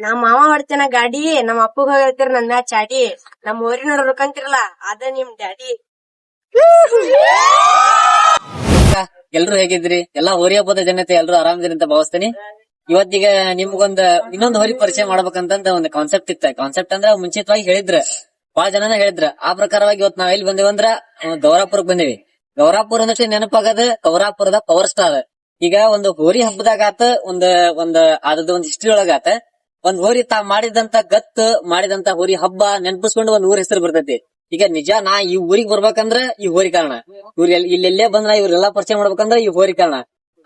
ನಮ್ ಮಾವ ಹೊಡ್ತೇನ ಗಾಡಿ, ನಮ್ ಅಪ್ಪಗ ಹೇಳ್ತೀರ ನನ್ನ ಮ್ಯಾಚ್ ಚಾಡಿ. ನಮ್ ಊರಿನ ಹುಡ್ಕಂತಿರಲ್ಲ ಅದ ನಿಮ್ ಡ್ಯಾಡಿ. ಎಲ್ರು ಹೇಗಿದ್ರಿ ಎಲ್ಲಾ ಹೋರಿ ಹಬ್ಬದ ಜನತೆ ಎಲ್ರು ಆರಾಮದಿರಿ ಅಂತ ಭಾವಿಸ್ತೀನಿ. ಇವತ್ತೀಗ ನಿಮ್ಗೊಂದ್ ಇನ್ನೊಂದ್ ಹೋರಿ ಪರಿಚಯ ಮಾಡ್ಬೇಕಂತ ಒಂದು ಕಾನ್ಸೆಪ್ಟ್ ಇತ್ತ. ಕಾನ್ಸೆಪ್ಟ್ ಅಂದ್ರ ಮುಂಚಿತವಾಗಿ ಹೇಳಿದ್ರ. ಬಹಳ ಜನನ ಹೇಳಿದ್ರ. ಆ ಪ್ರಕಾರವಾಗಿ ಇವತ್ ನಾವ್ ಎಲ್ಲಿ ಬಂದೇವಂದ್ರ ಗೌರಾಪುರಕ್ ಬಂದೇವಿ. ಗೌರಾಪುರ ಅಂದ್ರೆ ನೆನಪಾಗದ, ಗೌರಾಪುರದ ಪವರ್ ಸ್ಟಾರ್ ಈಗ ಒಂದು ಹೋರಿ ಹಬ್ಬದಾಗ ಆತ, ಒಂದ್ ಒಂದ್ ಅದ್ರದ್ದು ಒಂದ್ ಹಿಸ್ಟ್ರಿ ಒಳಗಾತ ಒಂದ್ ಹೋರಿ ತಾ ಮಾಡಿದಂತ ಗತ್ ಮಾಡಿದಂತ ಹೋರಿ ಹಬ್ಬ ನೆನಪಿಸ್ಕೊಂಡು ಒಂದ್ ಊರ್ ಹೆಸರು ಬರ್ತೈತಿ. ಈಗ ನಿಜ ನಾ ಈ ಊರಿಗೆ ಬರ್ಬೇಕಂದ್ರ ಈ ಹೋರಿ ಕಾರಣ. ಇವ್ರ ಇಲ್ಲೆಲ್ಲೇ ಬಂದ್ರ ಇವ್ರೆಲ್ಲಾ ಪರಿಚಯ ಮಾಡ್ಬೇಕಂದ್ರ ಈ ಹೋರಿ ಕಾರಣ.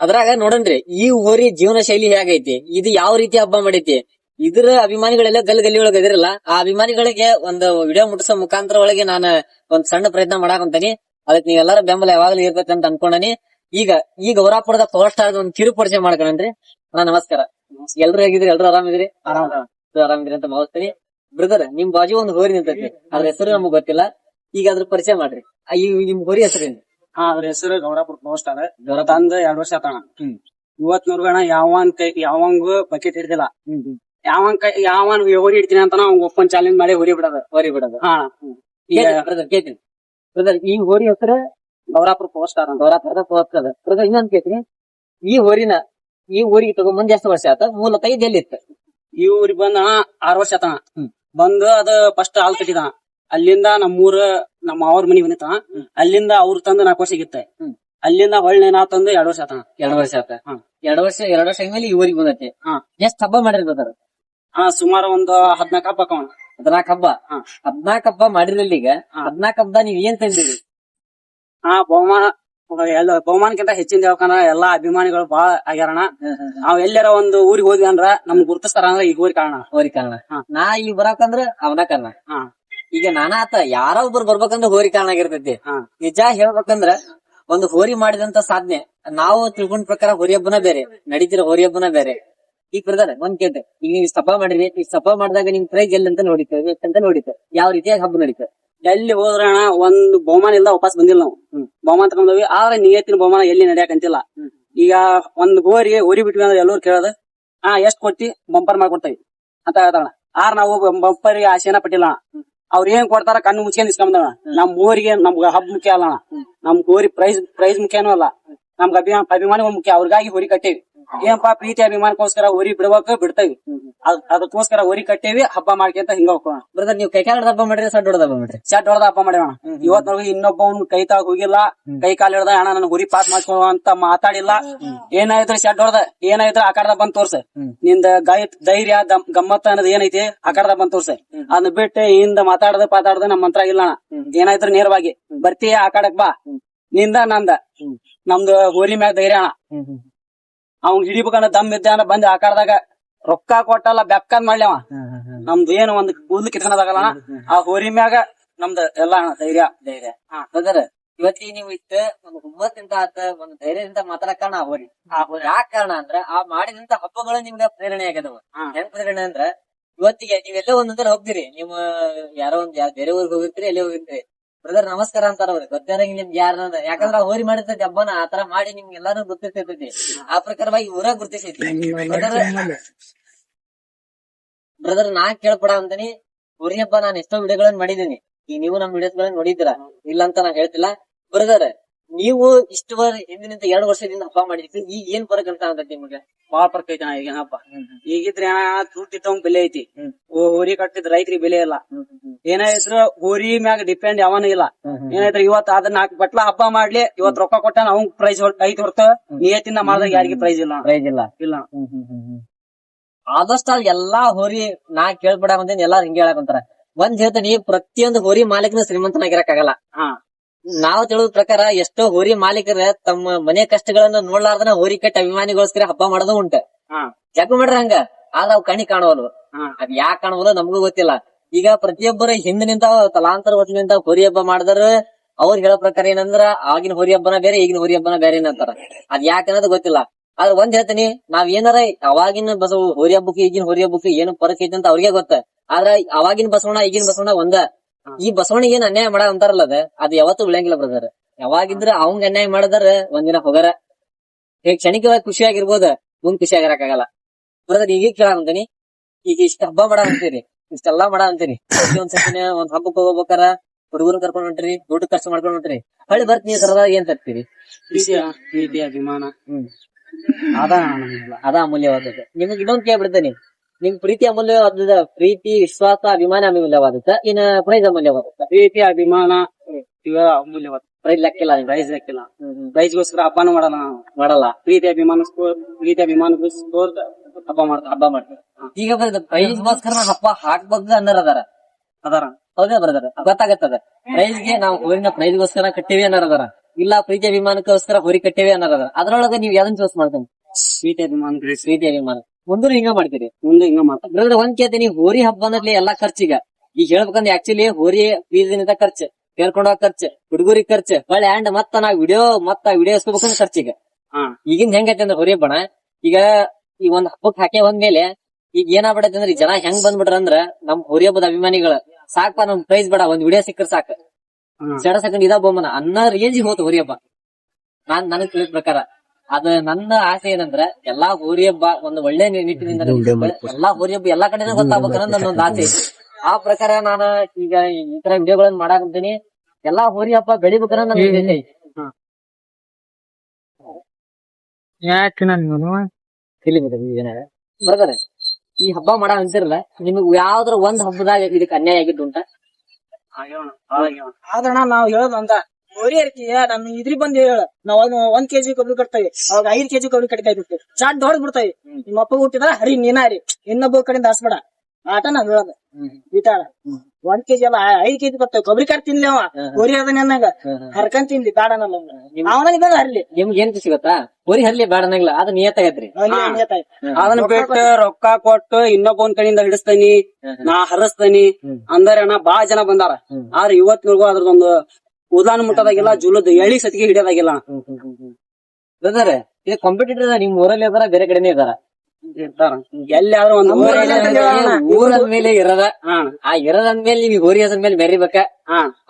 ಅದ್ರಾಗ ನೋಡನ್ರಿ, ಈ ಹೋರಿ ಜೀವನ ಶೈಲಿ ಹೇಗೈತಿ? ಇದು ಯಾವ ರೀತಿ ಹಬ್ಬ ಮಾಡೈತಿ? ಇದ್ರ ಅಭಿಮಾನಿಗಳೆಲ್ಲ ಗಲ್ ಗಲ್ಲಿ ಒಳಗ ಇದಿರಲ್ಲ, ಆ ಅಭಿಮಾನಿಗಳಿಗೆ ಒಂದು ವಿಡಿಯೋ ಮುಟ್ಟಿಸೋ ಮುಖಾಂತರ ಒಳಗೆ ನಾನು ಒಂದ್ ಸಣ್ಣ ಪ್ರಯತ್ನ ಮಾಡಾಕಂತಾನಿ. ಅದಕ್ಕೆ ನೀವೆಲ್ಲರ ಬೆಂಬಲ ಯಾವಾಗ್ಲೂ ಇರ್ಬೇಕಂತ ಅಂತ ಅನ್ಕೊಂಡನಿ. ಈಗ ಈ ಗೌರಾಪುರದ ಪವರ್ ಸ್ಟಾರ್ ಒಂದು ಕಿರು ಪರಿಚಯ ಮಾಡ್ಕೊಂಡ್ರಿ ಅಣ್ಣ, ನಮಸ್ಕಾರ. ಎಲ್ರು ಹೇಗಿದ್ರಿ ಎಲ್ರು ಆರಾಮಿದ್ರಿ ಆರಾಮಿದ್ರಿ ಅಂತ ಭಾವಿಸ್ತೀನಿ. ಬ್ರದರ್ ನಿಮ್ ಬಾಜು ಒಂದು ಹೋರಿ ನಿಂತೈತಿ. ಅದ್ರ ಹೆಸರು ನಮಗ್ ಗೊತ್ತಿಲ್ಲ. ಈಗ ಅದ್ರ ಪರಿಚಯ ಮಾಡ್ರಿ. ನಿಮ್ ಹೋರಿ ಹೆಸರೇನು? ಹಾ ಅದ್ರ ಹೆಸರು ಗೌರಾಪುರ ಪೋಸ್ಟ್ ಅದ. ಗೌರ ತಂದ ಎರಡ್ ವರ್ಷ ಆತಣ. ಇವತ್ನೂರ್ಗ ಅಣ್ಣ ಯಾವನ್ ಕೈ ಯಾವಂಗ ಬಕೆಟ್ ಹಿಡ್ದಿಲ್ಲ. ಯಾವನ್ ಕೈ ಯಾವನ್ ಹೋರಿ ಹಿಡ್ತೀನಿ ಅಂತ ಅವ್ನ್ ಒಪ್ಪನ್ ಚಾಲೆಂಜ್ ಮಾಡಿ ಹೊರಿ ಬಿಡದ. ಹೊರಿ ಬಿಡೋದು. ಹಾ. ಈಗ ಬ್ರದರ್ ಕೇಳ್ತೀನಿ. ಬ್ರದರ್ ಈ ಹೋರಿ ಹೆಸರು ಗೌರಾಪುರ ಪೋಸ್ಟ್ ಅದ. ಗೌರಾಪುರದ ಅದ. ಬ್ರದರ್ ಇನ್ನೊಂದ್ ಕೇಳ್ತೀನಿ. ಈ ಹೋರಿನ ಈ ಊರಿಗೆ ತಗೊಂಡ್ ಎಷ್ಟು ವರ್ಷ ಆತ. ಮೂಲತಃ ಇದೆಲ್ಲಿತ್ತು ಈ ಊರಿಗೆ ಬಂದ ಆರು ವರ್ಷ ಆತನ. ಬಂದು ಅದ ಫಸ್ಟ್ ಹಾಲ್ ಕಟ್ಟಿದ. ಅಲ್ಲಿಂದ ನಮ್ಮೂರ ನಮ್ಮ ಅವ್ರ ಮನಿ ಬಂದಿತ್ತ. ಅಲ್ಲಿಂದ ಅವ್ರ ತಂದು ನಾಲ್ಕು ವರ್ಷ ಆಗಿತ್ತ. ಅಲ್ಲಿಂದ ಒಳ್ಳೆ ನಾ ತಂದು ಎರಡ್ ವರ್ಷ ಆತನ. ಎರಡು ವರ್ಷ ಆತ. ಎರಡು ವರ್ಷ ಎರಡು ವರ್ಷ ಆದ್ಮೇಲೆ ಈ ಊರಿಗೆ ಬಂದೈತಿ. ಎಷ್ಟ್ ಹಬ್ಬ ಮಾಡಿರ್ಬೋದ ಹಾ ಸುಮಾರು ಒಂದು ಹದ್ನಾಲ್ಕ ಹಬ್ಬ ಆಕವಣ್ಣ. ಹದ್ನಾಕ್ ಹಬ್ಬ? ಹಾ. ಹದಿನಾಲ್ಕು ಹಬ್ಬ ಮಾಡಿರಲಿಲ್ಲ ಈಗ. ಹಾ. ಹದಿನಾಲ್ಕು ಹಬ್ಬ ನೀವ್ ಏನ್ ತಂದಿರಿ? ಹಾ ಬಹುಮಾನ ಎಲ್ಲ ಬಹುಮಾನಕ್ಕಿಂತ ಹೆಚ್ಚಿನ ದೇವಕಾನ ಎಲ್ಲಾ ಅಭಿಮಾನಿಗಳು ಬಾಳ ಆಗ್ಯಾರಣ. ನಾವ್ ಎಲ್ಲಾರ ಒಂದು ಊರಿಗೆ ಹೋದ್ವಿ ಅಂದ್ರ ನಮ್ಗ್ ಗುರುತಿಸ್ತಾರ ಅಂದ್ರ ಈಗ ಊರಿ ಕಾರಣ. ಹೋರಿ ಕಾರಣ. ನಾ ಇಲ್ಲಿ ಬರಾಕಂದ್ರ ಅವನ ಕಾರಣ. ಹಾ. ಈಗ ನಾನಾತ ಯಾರೋ ಒಬ್ರು ಬರ್ಬೇಕಂದ್ರ ಹೋರಿ ಕಾರಣ ಆಗಿರ್ತೈತಿ. ನಿಜ ಹೇಳ್ಬೇಕಂದ್ರ ಒಂದು ಹೋರಿ ಮಾಡಿದಂತ ಸಾಧನೆ. ನಾವು ತಿಳ್ಕೊಂಡ ಪ್ರಕಾರ ಹೋರಿ ಹಬ್ಬನ ಬೇರೆ ನಡೀತಿರೋ ಹೋರಿ ಹಬ್ಬನ ಬೇರೆ. ಈಗ ಬ್ರದರ್ ಒಂದ್ ಕೇಳ್ತೆ ಈಗ ನೀವು ಸಭಾ ಮಾಡಿರಿ ಈ ಸಭಾ ಮಾಡಿದಾಗ ನಿಮ್ ಪ್ರೈಸ್ ಎಲ್ಲಿ ಅಂತ ನೋಡಿತ್ತು ಅಂತ ನೋಡಿತ್ತು. ಯಾವ ರೀತಿಯಾಗಿ ಹಬ್ಬ ನಡೀತು. ಎಲ್ಲಿ ಹೋದ್ರ ಅಣ್ಣ ಒಂದು ಬಹುಮಾನ ಇಲ್ಲ ವಾಪಸ್ ಬಂದಿಲ್ಲ ನಾವು. ಹ್ಮ್. ಬಹುಮಾನ ತಗೊಂಡವಿ ಆದ್ರೆ ನಿಯತ್ತಿನ ಬಹುಮಾನ ಎಲ್ಲಿ ನಡೆಯಕಂತಿಲ್ಲ. ಈಗ ಒಂದ್ ಗೋರಿ ಓರಿ ಬಿಟ್ವಿ ಅಂದ್ರೆ ಎಲ್ಲರೂ ಕೇಳೋದು ಹಾ ಎಷ್ಟ್ ಕೊಟ್ಟಿ ಬಂಪರ್ ಮಾಡ್ಕೊಡ್ತೇವಿ. ಅಂತ ಹೇಳ್ತಾಳ ಆರ್ ನಾವು ಬಂಪರ್ ಆಸೆನ ಪಟ್ಟಿಲ್ಲ. ಅವ್ರ ಏನ್ ಕೊಡ್ತಾರ ಕಣ್ಣು ಮುಚ್ಕೊಂಡ್ ಇಸ್ಕೊಂಬಂದಣ ನಮ್ ಊರಿಗೆ ನಮ್ಗ ಹಬ್ಬ ಮುಖ್ಯ ಅಲ್ಲ ನಮ್ ಗೋರಿ ಪ್ರೈಸ್ ಪ್ರೈಸ್ ಮುಖ್ಯನೂ ಅಲ್ಲ. ನಮ್ಗ ಅಭಿಮಾನ ಅಭಿಮಾನಿಗಳು ಮುಖ್ಯ. ಅವ್ರಿಗಾಗಿ ಹೊರಿ ಕಟ್ಟೇವಿ. ಏನಪ್ಪಾ ಪ್ರೀತಿ ಅಭಿಮಾನಕ್ಕೋಸ್ಕರ ಹೊರಿ ಬಿಡ್ಬೇಕು ಬಿಡ್ತೇವಿ ಅದ್- ಅದಕ್ಕೋಸ್ಕರ ಹೊರಿ ಕಟ್ಟೇವಿ ಹಬ್ಬ ಮಾಡ್ಕೊಂತ ಹಿಂಗ ಹೋಗೋಣ ಬ್ರದರ್ ನೀವು ಕೈ ಕಾಲದ ಹಬ್ಬ ಮಾಡಿದ್ರೆ ಸಡ್ ಹೊಡೆದ ಹಬ್ಬ ಮಾಡ್ರಿ? ಸಡ್ ಹೊಡೆದ ಹಬ್ಬ ಮಾಡಿ ಇವತ್ ನೋಡಿ ಇನ್ನೊಬ್ಬವ್ನು ಕೈ ತಾಗ ಹೋಗಿಲ್ಲ. ಕೈ ಕಾಲ ಹಿಡ್ದ ಅಣ್ಣ ನನ್ ಗುರಿ ಪಾಸ್ ಮಾಡ್ಕೊಳ್ಳೋ ಅಂತ ಮಾತಾಡಿಲ್ಲ. ಏನಾಯ್ತು ಸಡ್ ಹೊಡೆದ ಏನಾಯ್ತು ಆಕಾರದ ಕಡೆದ ಬಂದ್ ತೋರ್ಸ. ನಿಂದ ಗಾಯ ಧೈರ್ಯ ಗಮ್ಮತ್ ಗಮ್ಮತ್ತ ಅನ್ನೋದು ಏನೈತಿ ಆಕಾರದ ಬಂದ್ ತೋರ್ಸ. ಅದನ್ನ ಬಿಟ್ಟು ಹಿಂದ ಮಾತಾಡದ ಪಾತಾಡದ ನಮ್ ಮಂತ್ರ ಇಲ್ಲ ಅಣ್ಣ. ಏನಾಯ್ತು ನೇರವಾಗಿ? ಬರ್ತೀಯ ಆ ಬಾ. ನಿಂದ ನಂದ. ನಮ್ದು ಊರಿ ಮ್ಯಾಗ ಧೈರ್ಯ ಅಣ್ಣ. ಅವ್ನ್ ಹಿಡಿಬೇಕನ್ನ ದಮ್ ಇದ್ದ ಬಂದ ಬಂದ್ ಆ ಕಡೆದಾಗ ರೊಕ್ಕ ಕೊಟ್ಟಲ್ಲ ಬೆಕ್ಕದ್ ಮಾಡ್ಲವ. ನಮ್ದು ಏನು ಒಂದ್ ಕೂದ್ಲು ಕಿತ್ಕೊಂಡದಾಗಲ್ಲ ಆ ಹೋರಿ ಮ್ಯಾಗ ನಮ್ದು ಎಲ್ಲ ಅಣ್ಣ ಧೈರ್ಯ ಧೈರ್ಯ. ಅದರ ಇವತ್ತಿಗೆ ನೀವು ಇಷ್ಟ ಒಂದು ಹುಮ್ಮತ್ತಿಂದ ಆತ ಒಂದು ಧೈರ್ಯದಿಂದ ಮಾತಾಡಕ ಕಾರಣ ಆ ಹೋರಿ. ಆ ಹೋರಿ ಯಾಕ ಕಾರಣ ಅಂದ್ರ ಆ ಮಾಡಿದಂತ ಹಬ್ಬಗಳು ನಿಮ್ಗೆ ಪ್ರೇರಣೆ ಆಗ್ಯದವ. ಹಾ. ಹೆಂಗ್ ಪ್ರೇರಣೆ ಅಂದ್ರ ಇವತ್ತಿಗೆ ನೀವೆಲ್ಲ ಒಂದೊಂದರ ಹೋಗ್ತೀರಿ. ನಿಮ್ಮ ಯಾರೋ ಒಂದ್ ಬೇರೆ ಊರಿಗೆ ಹೋಗಿರ್ತೀರಿ ಎಲ್ಲಿ ಹೋಗಿರ್ತೀರಿ. ಬ್ರದರ್ ನಮಸ್ಕಾರ ಅಂತಾರ ಅವ್ರಿಗೆ ಗೊತ್ತಿರಂಗ್ ನಿಮ್ಗೆ ಯಾರ ಯಾಕಂದ್ರ ಹೋರಿ ಮಾಡಿರ್ತೈತಿ ಹಬ್ಬನ ಆತರ ಮಾಡಿ ನಿಮ್ಗೆ ಎಲ್ಲಾರು ಗುರ್ತಿರ್ತೈತಿ ಆ ಪ್ರಕಾರವಾಗಿ ಊರ ಗುರ್ತಿಸೈತಿ ಬ್ರದರ್ ನಾ ಕೇಳ್ಪಡ ಅಂತಾನೆ. ಹೋರಿ ಹಬ್ಬ ನಾನು ಎಷ್ಟೋ ವಿಡಿಯೋಗಳನ್ನ ಮಾಡಿದೀನಿ ಈಗ ನೀವು ನಮ್ ವಿಡಿಯೋಸ್ ಗಳನ್ನ ಇಲ್ಲ ಅಂತ ನಾ ಹೇಳ್ತಿಲ್ಲ. ಬ್ರದರ್ ನೀವು ಇಷ್ಟು ವಾರ ಹಿಂದಿನಿಂದ ಎರಡು ವರ್ಷದಿಂದ ಹಬ್ಬ ಮಾಡಿದ್ರಿ ಈಗ ಏನ್ ಫರಕ್ ಅಂತ ಅಂತೈತಿ ನಿಮ್ಗೆ? ಬಾಳ ಫರ್ಕ್ ಐತಿ ಈಗ ಹಬ್ಬ ಈಗಿದ್ರೆ ದುಡ್ಡು ಇಟ್ಟವ್ ಬೆಲೆ ಐತಿ. ಓ ಹೋರಿ ಕಟ್ಟಿದ್ ರೈತರಿಗೆ ಬೆಲೆ ಇಲ್ಲ. ಏನಾಯ್ತು ಹೋರಿ ಮ್ಯಾಗ ಡಿಪೆಂಡ್ ಯಾವನು ಇಲ್ಲ. ಏನಾಯ್ತು ಇವತ್ ಅದನ್ನ ನಾಲ್ಕು ಬಟ್ಲ ಹಬ್ಬ ಮಾಡ್ಲಿ ಇವತ್ ರೊಕ್ಕ ಕೊಟ್ಟ ಅವ್ನ್ ಪ್ರೈಸ್ ಐತ್ ಹೊರತು ನಿಯತ್ತಿಂದ ಮಾಡಿದಾಗ ಯಾರಿಗೆ ಪ್ರೈಸ್ ಇಲ್ಲ. ಪ್ರೈಸ್ ಇಲ್ಲ. ಇಲ್ಲ. ಆದಷ್ಟು ಅಲ್ಲಿ ಎಲ್ಲಾ ಹೋರಿ ನಾ ಕೇಳ್ಬಿಡ ಬಂದೇನ್ ಎಲ್ಲಾರು ಹಿಂಗೆ ಹೇಳಕಂತಾರ ಒಂದ್ ಹೇಳ್ತೀನಿ ಪ್ರತಿಯೊಂದು ಹೋರಿ ಮಾಲೀಕನ ಶ್ರೀಮಂತನಾಗಿರಕ್ಕಾಗಲ್ಲ ಹಾ. ನಾವು ತಿಳಿದ ಪ್ರಕಾರ ಎಷ್ಟೋ ಹೋರಿ ಮಾಲೀಕರ ತಮ್ಮ ಮನೆ ಕಷ್ಟಗಳನ್ನ ನೋಡ್ಲಾರ್ದನ ಹೋರಿ ಕಟ್ಟಿ ಅಭಿಮಾನಿಗೋಸ್ಕರ ಹಬ್ಬ ಮಾಡೋದು ಉಂಟ. ಯಾಕೆ ಮಾಡ್ರ ಹಂಗ? ಆದ್ರ ಅವ್ ಕಣಿ ಕಾಣುವಲ್ವ? ಅದ್ ಯಾಕೆ ಕಾಣುವಲ್ಲ ನಮಗೂ ಗೊತ್ತಿಲ್ಲ. ಈಗ ಪ್ರತಿಯೊಬ್ಬರ ಹಿಂದಿನಿಂದ ತಲಾಂತರ ವರ್ಷದಿಂದ ಹೋರಿ ಹಬ್ಬ ಮಾಡಿದ್ರ ಅವ್ರ ಹೇಳೋ ಪ್ರಕಾರ ಏನಂದ್ರ ಆಗಿನ ಹೋರಿ ಹಬ್ಬನ ಬೇರೆ ಈಗಿನ ಹೋರಿ ಹಬ್ಬನ ಬೇರೆ ಏನಂತಾರ. ಅದ್ ಯಾಕೆ ಅನ್ನೋದು ಗೊತ್ತಿಲ್ಲ. ಆದ್ರೆ ಒಂದ್ ಹೇಳ್ತೀನಿ ನಾವ್ ಏನಾರ ಅವಾಗಿನ ಬಸವ ಹೋರಿ ಹಬ್ಬಕ್ಕೆ ಈಗಿನ ಹೋರಿ ಹಬ್ಬಕ್ಕೆ ಏನು ಫರಕ್ ಐತಿ ಅಂತ ಅವ್ರಿಗೆ ಗೊತ್ತ. ಆದ್ರ ಅವಾಗಿನ ಬಸವಣ್ಣ ಈಗಿನ ಬಸವಣ್ಣ ಒಂದ. ಈ ಬಸವಣಿಗೆ ಏನ್ ಅನ್ಯಾಯ ಮಾಡ ಅಂತಾರಲ್ಲ ಅದ? ಅದು ಯಾವತ್ತೂ ಉಳಿಯಂಗಿಲ್ಲ ಬ್ರದರ್ ಯಾವಾಗಿದ್ರೆ ಅವಂಗ ಅನ್ಯಾಯ ಮಾಡದಾರ ಒಂದಿನ ಹೋಗರ ಈಗ ಕ್ಷಣಿಕವಾಗಿ ಖುಷಿಯಾಗಿರ್ಬೋದ? ಮುಂದ್ ಖುಷಿ ಆಗಿರಕ್ಕಾಗಲ್ಲ ಬ್ರದರ್ ಈಗ ಕೇಳ ಅಂತೀನಿ. ಈಗ ಇಷ್ಟ ಹಬ್ಬ ಮಾಡ ಅಂತೀರಿ. ಇಷ್ಟೆಲ್ಲಾ ಮಾಡ ಅಂತೀನಿ ಒಂದ್ ಸತಿನ ಒಂದ್ ಹಬ್ಬಕ್ಕೆ ಹೋಗ್ಬೇಕಾರ? ಹುಡುಗರು ಕರ್ಕೊಂಡ್ ಹೊಂಟ್ರಿ ದುಡ್ಡು ಖರ್ಚು ಮಾಡ್ಕೊಂಡ್ ಹೊಂಟ್ರಿ. ಹಳ್ಳಿ ಬರ್ತೀನಿ ಸರದ ಏನ್ ತರ್ತೀರಿ? ಅಭಿಮಾನ. ಅದ ಅಮೂಲ್ಯವಾದದ್ದು. ನಿಮಗ್ ಇನ್ನೊಂದ್ ಕೇಳ್ಬಿಡ್ತೇನೆ. ನಿಮ್ ಪ್ರೀತಿ ಅಮೂಲ್ಯವಾದ ಪ್ರೀತಿ ವಿಶ್ವಾಸ ಅಭಿಮಾನ ಅಮೂಲ್ಯವಾದತ್ತ ಇನ್ನ ಪ್ರೈಸ್ ಅಮೂಲ್ಯವಾದತ್ತ ಪ್ರೀತಿ ಅಭಿಮಾನ ಇವ ಅಮೂಲ್ಯವಾದ. ಪ್ರೈಸ್ ಲೆಕ್ಕಿಲ್ಲ. ಪ್ರೈಸ್ ಲೆಕ್ಕಿಲ್ಲ. ಪ್ರೈಸ್ಗೋಸ್ಕರ ಹಬ್ಬನೂ ಮಾಡಲ್ಲ ನಾವು. ಮಾಡಲ್ಲ. ಪ್ರೀತಿ ಅಭಿಮಾನ ಪ್ರೀತಿ ಅಭಿಮಾನಗೋಸ್ಕರ ಹಬ್ಬ ಮಾಡ್ತಾರ ಹಬ್ಬ ಮಾಡ್ತಾರೆ ಈಗ ಬರ್ತದ ಪ್ರೈಸ್ಗೋಸ್ಕರ ನಾವ್ ಹಬ್ಬ ಹಾಕ್ಬಾರ್ದು ಅನ್ನೋರ್ ಅದಾರ. ಅದಾರ. ಹೌದೇ ಬ್ರದರ್? ಗೊತ್ತಾಗತ್ತದ? ಪ್ರೈಸ್ಗೆ ನಾವು ಊರಿನ ಪ್ರೈಸ್ಗೋಸ್ಕರ ಕಟ್ಟಿವಿ ಅನ್ನೋರ್ ಅದಾರ. ಇಲ್ಲ ಪ್ರೀತಿ ಅಭಿಮಾನಕ್ಕೋಸ್ಕರ ಹೊರಿ ಕಟ್ಟಿವಿ ಅನ್ನೋರ್ ಅದಾರ. ಅದ್ರೊಳಗ ನೀವ್ ಯಾವ್ದನ್ನ ಚೂಸ್ ಮಾಡ್ತೀನಿ ಪ್ರೀತಿ ಅಭಿಮಾನ ಪ್ರೀತಿ ಅಭಿಮಾನ. ಒಂದೂ ಹಿಂಗ ಮಾಡ್ತೀರಿ. ಮುಂದೆ ಹಿಂಗ ಮಾಡ್ತಾರೆ. ಬ್ರದರ್ ಒಂದ್ ಕೇಳ್ತೀನಿ ಹೋರಿ ಹಬ್ಬ ಅಂದ್ರೆ ಎಲ್ಲಾ ಖರ್ಚಿಗ ಈಗ. ಹೇಳ್ಬೇಕಂದ್ರೆ ಆಕ್ಚುಲಿ ಹೋರಿ ಬೀಜದಿಂದ ಖರ್ಚು ಕೇಳ್ಕೊಂಡ್ ಹೋಗ್ ಖರ್ಚು ಹುಡುಗರಿಗೆ ಖರ್ಚು ಒಳ್ಳೆ ಅಂಡ್ ಮತ್ತ ನಾ ವಿಡಿಯೋ ಮತ್ತ ವಿಡಿಯೋ ಇಸ್ಕೋಬೇಕಂದ್ರೆ ಖರ್ಚಿಗ ಹಾ. ಈಗಿಂದ ಹೆಂಗೈತೆ ಅಂದ್ರೆ ಹೊರಿ ಹಬ್ಬಣ ಈಗ ಈ ಒಂದ್ ಹಬ್ಬಕ್ ಹಾಕಿ ಬಂದ್ಮೇಲೆ ಈಗ ಏನಾಗ್ಬಿಡತ್ತೆ ಅಂದ್ರೆ ಜನ ಹೆಂಗ್ ಬಂದ್ಬಿಟ್ರ ಅಂದ್ರ ನಮ್ ಹೋರಿ ಹಬ್ಬದ ಅಭಿಮಾನಿಗಳ ಸಾಕಪ್ಪ ನಮ್ ಪ್ರೈಸ್ ಬೇಡ ಒಂದ್ ವಿಡಿಯೋ ಸಿಕ್ಕರ್ ಸಾಕ. ಸೆಡ ಸೆಕೆಂಡ್ ಇದ ಬೊಮ್ಮನ ಅನ್ನ ರೇಂಜ್ ಹೋತು ಹೋರಿ ಹಬ್ಬ. ನಾನ್ ನನಗ್ ತಿಳಿದ ಪ್ರಕಾರ. ಅದ ನನ್ನ ಆಸೆ ಏನಂದ್ರ ಎಲ್ಲಾ ಹೋರಿ ಹಬ್ಬ ಒಂದು ಒಳ್ಳೆ ನಿಟ್ಟಿನಿಂದ ಎಲ್ಲಾ ಹೋರಿ ಹಬ್ಬ ಎಲ್ಲಾ ಕಡೆನೂ ಗೊತ್ತಾಗ್ಬೇಕನ್ನೋದು ಒಂದು ಆಸೆ. ಆ ಪ್ರಕಾರ ನಾನು ಈಗ ಈ ತರ ವಿಡಿಯೋಗಳನ್ನ ಮಾಡಾಕಂತೀನಿ ಎಲ್ಲಾ ಹೋರಿ ಹಬ್ಬ ಬೆಳಿಬೇಕನ್ನೋ ನನ್ನ ಉದ್ದೇಶ ಐತಿ. ಯಾಕೆ ನಾನು ಫಿಲಿಮ್ ಇದೆ ಈ ಜನ ಬರ್ತಾರೆ ಈ ಹಬ್ಬ ಮಾಡ ಅಂತಿರಲ್ಲ ನಿಮಗ್ ಯಾವ್ದ್ರ ಒಂದ್ ಹಬ್ಬದಾಗ ಇದಕ್ಕೆ ಅನ್ಯಾಯ ಆಗಿದ್ದು ಉಂಟ ಆದ್ರಣ ನಾವ್ ಹೇಳೋದು ಅಂತ ಹೋರಿ ಇರ್ತೀಯ ನಮ್ ಇದ್ರಿ ಬಂದ್ ಹೇಳ. ನಾವ್ ಒಂದ್ ಕೆಜಿ ಕೊಬ್ಬರಿ ಕಟ್ತೇವೆ. ಅವಾಗ ಐದ್ ಕೆಜಿ ಕೊಬ್ಬರಿ ಕಟ್ತಾ ಇದ್ವಿ ಚಾಟ್ ದೊಡ್ಡ ಬಿಡ್ತಾವೆ ನಿಮ್ಮ ಅಪ್ಪ ಹುಟ್ಟಿದ ಹರಿ ನೀನಾರಿ ಇನ್ನೊಬ್ಬ ಕಡೆಯಿಂದ ಹಾಸ್ಬೇಡ. ಆಟ ನಾನ್ ಹೇಳೋದು. ಈತಾಳ ಒಂದ್ ಕೆಜಿ ಅಲ್ಲ ಐದ್ ಕೆಜಿ ಬರ್ತೇವೆ ಕೊಬ್ಬರಿ ಕಾರ್ ತಿನ್ಲಿ ಅವ. ಹೋರಿ ಅದ ಅನ್ನಂಗ ಹರ್ಕೊಂಡ್ ತಿನ್ಲಿ ಬೇಡನಲ್ಲ ಅವನ. ಇದ್ದಾಗ ಹರ್ಲಿ. ನಿಮ್ಗೆ ಏನ್ ಸಿಗತ್ತಾ ಗೊತ್ತಾ? ಹೋರಿ ಹರ್ಲಿ ಬೇಡ ಅದ ನಿಯತ ಐತ್ರಿ. ಅದನ್ನ ಬಿಟ್ಟು ರೊಕ್ಕ ಕೊಟ್ಟು ಇನ್ನೊಬ್ಬ ಕಡೆಯಿಂದ ಹಿಡಿಸ್ತಾನಿ ನಾ ಹರಸ್ತಾನಿ. ಅಂದ್ರೆ ಅಣ್ಣ ಬಾಳ ಜನ ಬಂದಾರ. ಆದ್ರೆ ಇವತ್ತಿನವರೆಗೂ ಅದ್ರದೊಂದು ಉದಾನ ಮುಟ್ಟದಾಗಿಲ್ಲ ಜುಲದ ಎಳಿ ಸತಿಗೆ ಹಿಡಿಯೋದಾಗಿಲ್ಲ. ಬ್ರದರ್ ಇದು ಕಾಂಪಿಟೇಟರ್ ನಿಮ್ ಊರಲ್ಲಿ ಇದಾರ ಬೇರೆ ಕಡೆನೇ ಇದಾರ? ಇರ್ತಾರ. ಎಲ್ಲಿಯಾದ್ರೂ ಒಂದು ನಮ್ಮ ಊರಲ್ಲಿ ಊರಲ್ಲಿ ಅಂದ್ರೆ ಅಣ್ಣ. ಊರ ಅಂದ್ಮೇಲೆ ಇರದ? ಆ ಇರದ ಅಂದ್ಮೇಲೆ ನೀವ್ ಹೋರಿ ಮೇಲೆ ಮೆರಿಬೇಕ?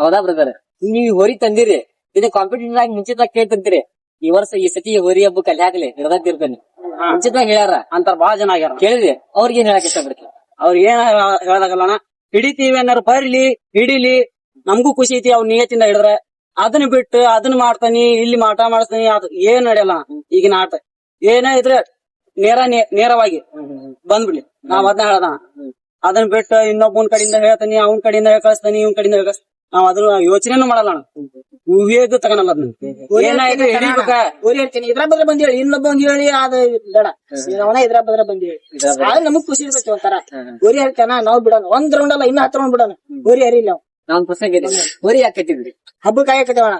ಹೌದಾ ಬ್ರದರ್? ನೀವ್ ಹೋರಿ ತಂದಿರಿ. ಇದು ಕಾಂಪಿಟೇಟರ್ ಆಗಿ ಮುಂಚಿತಾಗ ಕೇಳ್ತಂತೀರಿ. ಈ ವರ್ಷ ಈ ಸತಿ ಹೋರಿ ಹಬ್ಬ ಅಲ್ಲಿ ಹಾಕ್ಲಿ ಹಿಡ್ದಾಗ್ತಿರ್ತಾನೆ ಹಾ. ಮುಂಚಿತವಾಗಿ ಹೇಳ್ಯಾರ? ಅಂತಾರ ಬಾಳ ಜನ ಆಗ್ಯಾರ. ಕೇಳಿದ್ರಿ? ಅವ್ರಿಗೆ ಏನ್ ಹೇಳಕ್ ಇಷ್ಟಪಡ್ತೀನಿ ಅವ್ರ ಏನ್ ಹೇಳದಾಗಲ್ಲ ಹಿಡಿತೀವಿ ಅನ್ನೋರು ಬರ್ಲಿ ಹಿಡಿಲಿ ನಮಗೂ ಖುಷಿ ಐತಿ ಅವ್ ನಿಯತ್ತಿಂದ ಹಿಡಿದ್ರೆ. ಅದನ್ನ ಬಿಟ್ಟು ಅದನ್ನ ಮಾಡ್ತಾನಿ ಇಲ್ಲಿ ಮಾಟ ಮಾಡಿಸ್ತಾನಿ ಅದು ಏನ್ ನಡೆಯಲ್ಲ ಈಗಿನ ಆಟ. ಏನೇ ಇದ್ರೆ ನೇರ ನೇರವಾಗಿ ಬಂದ್ಬಿಡಿ ನಾವ್ ಅದನ್ನ ಹೇಳದ. ಅದನ್ನ ಬಿಟ್ಟು ಇನ್ನೊಬ್ಬನ ಕಡೆಯಿಂದ ಹೇಳ್ತಾನಿ ಅವನ್ ಕಡೆಯಿಂದ ಹೇಳ್ಕಳಿಸ್ತಾನಿ ಇವನ್ ಕಡೆಯಿಂದ ಹೇಳ್ ನಾವ್ ಅದ್ರ ಯೋಚನೆನೂ ಮಾಡಲ್ಲ ಹೂವೇದು ತಗೊಳಲ್ಲ ಅದನ್ನ. ಏನಾಯ್ತು ಹಿಡಿಬೇಕ ಹೋರಿ ಇರ್ತೀನಿ ಇದ್ರ ಬದ್ರ ಬಂದ್ ಹೇಳಿ ಇನ್ನೊಬ್ಬ ಒಂದ್ ಹೇಳಿ ಅದ ಬೇಡ. ಅವನ ಇದ್ರ ಬದ್ರ ಬಂದ್ ಹೇಳಿ. ಆದ್ರೆ ನಮಗ್ ಖುಷಿ ಇರ್ತೈತಿ ಒಂಥರ. ಗೋರಿ ಹೇಳ್ತಾನ ನಾವ್ ಬಿಡೋಣ. ಒಂದ್ ರೌಂಡ್ ಅಲ್ಲ ಇನ್ನ ಹತ್ರ ಬಿಡೋಣ. ಹೋರಿ ಹರಿಲ್ಲ ನಾವು ಪ್ರಸಂಗ ಹೊರಿ ಕಟ್ಟಿದ್ರಿ ಹಬ್ಬ ಕಾಯ ಕಟ್ಟೇವಣ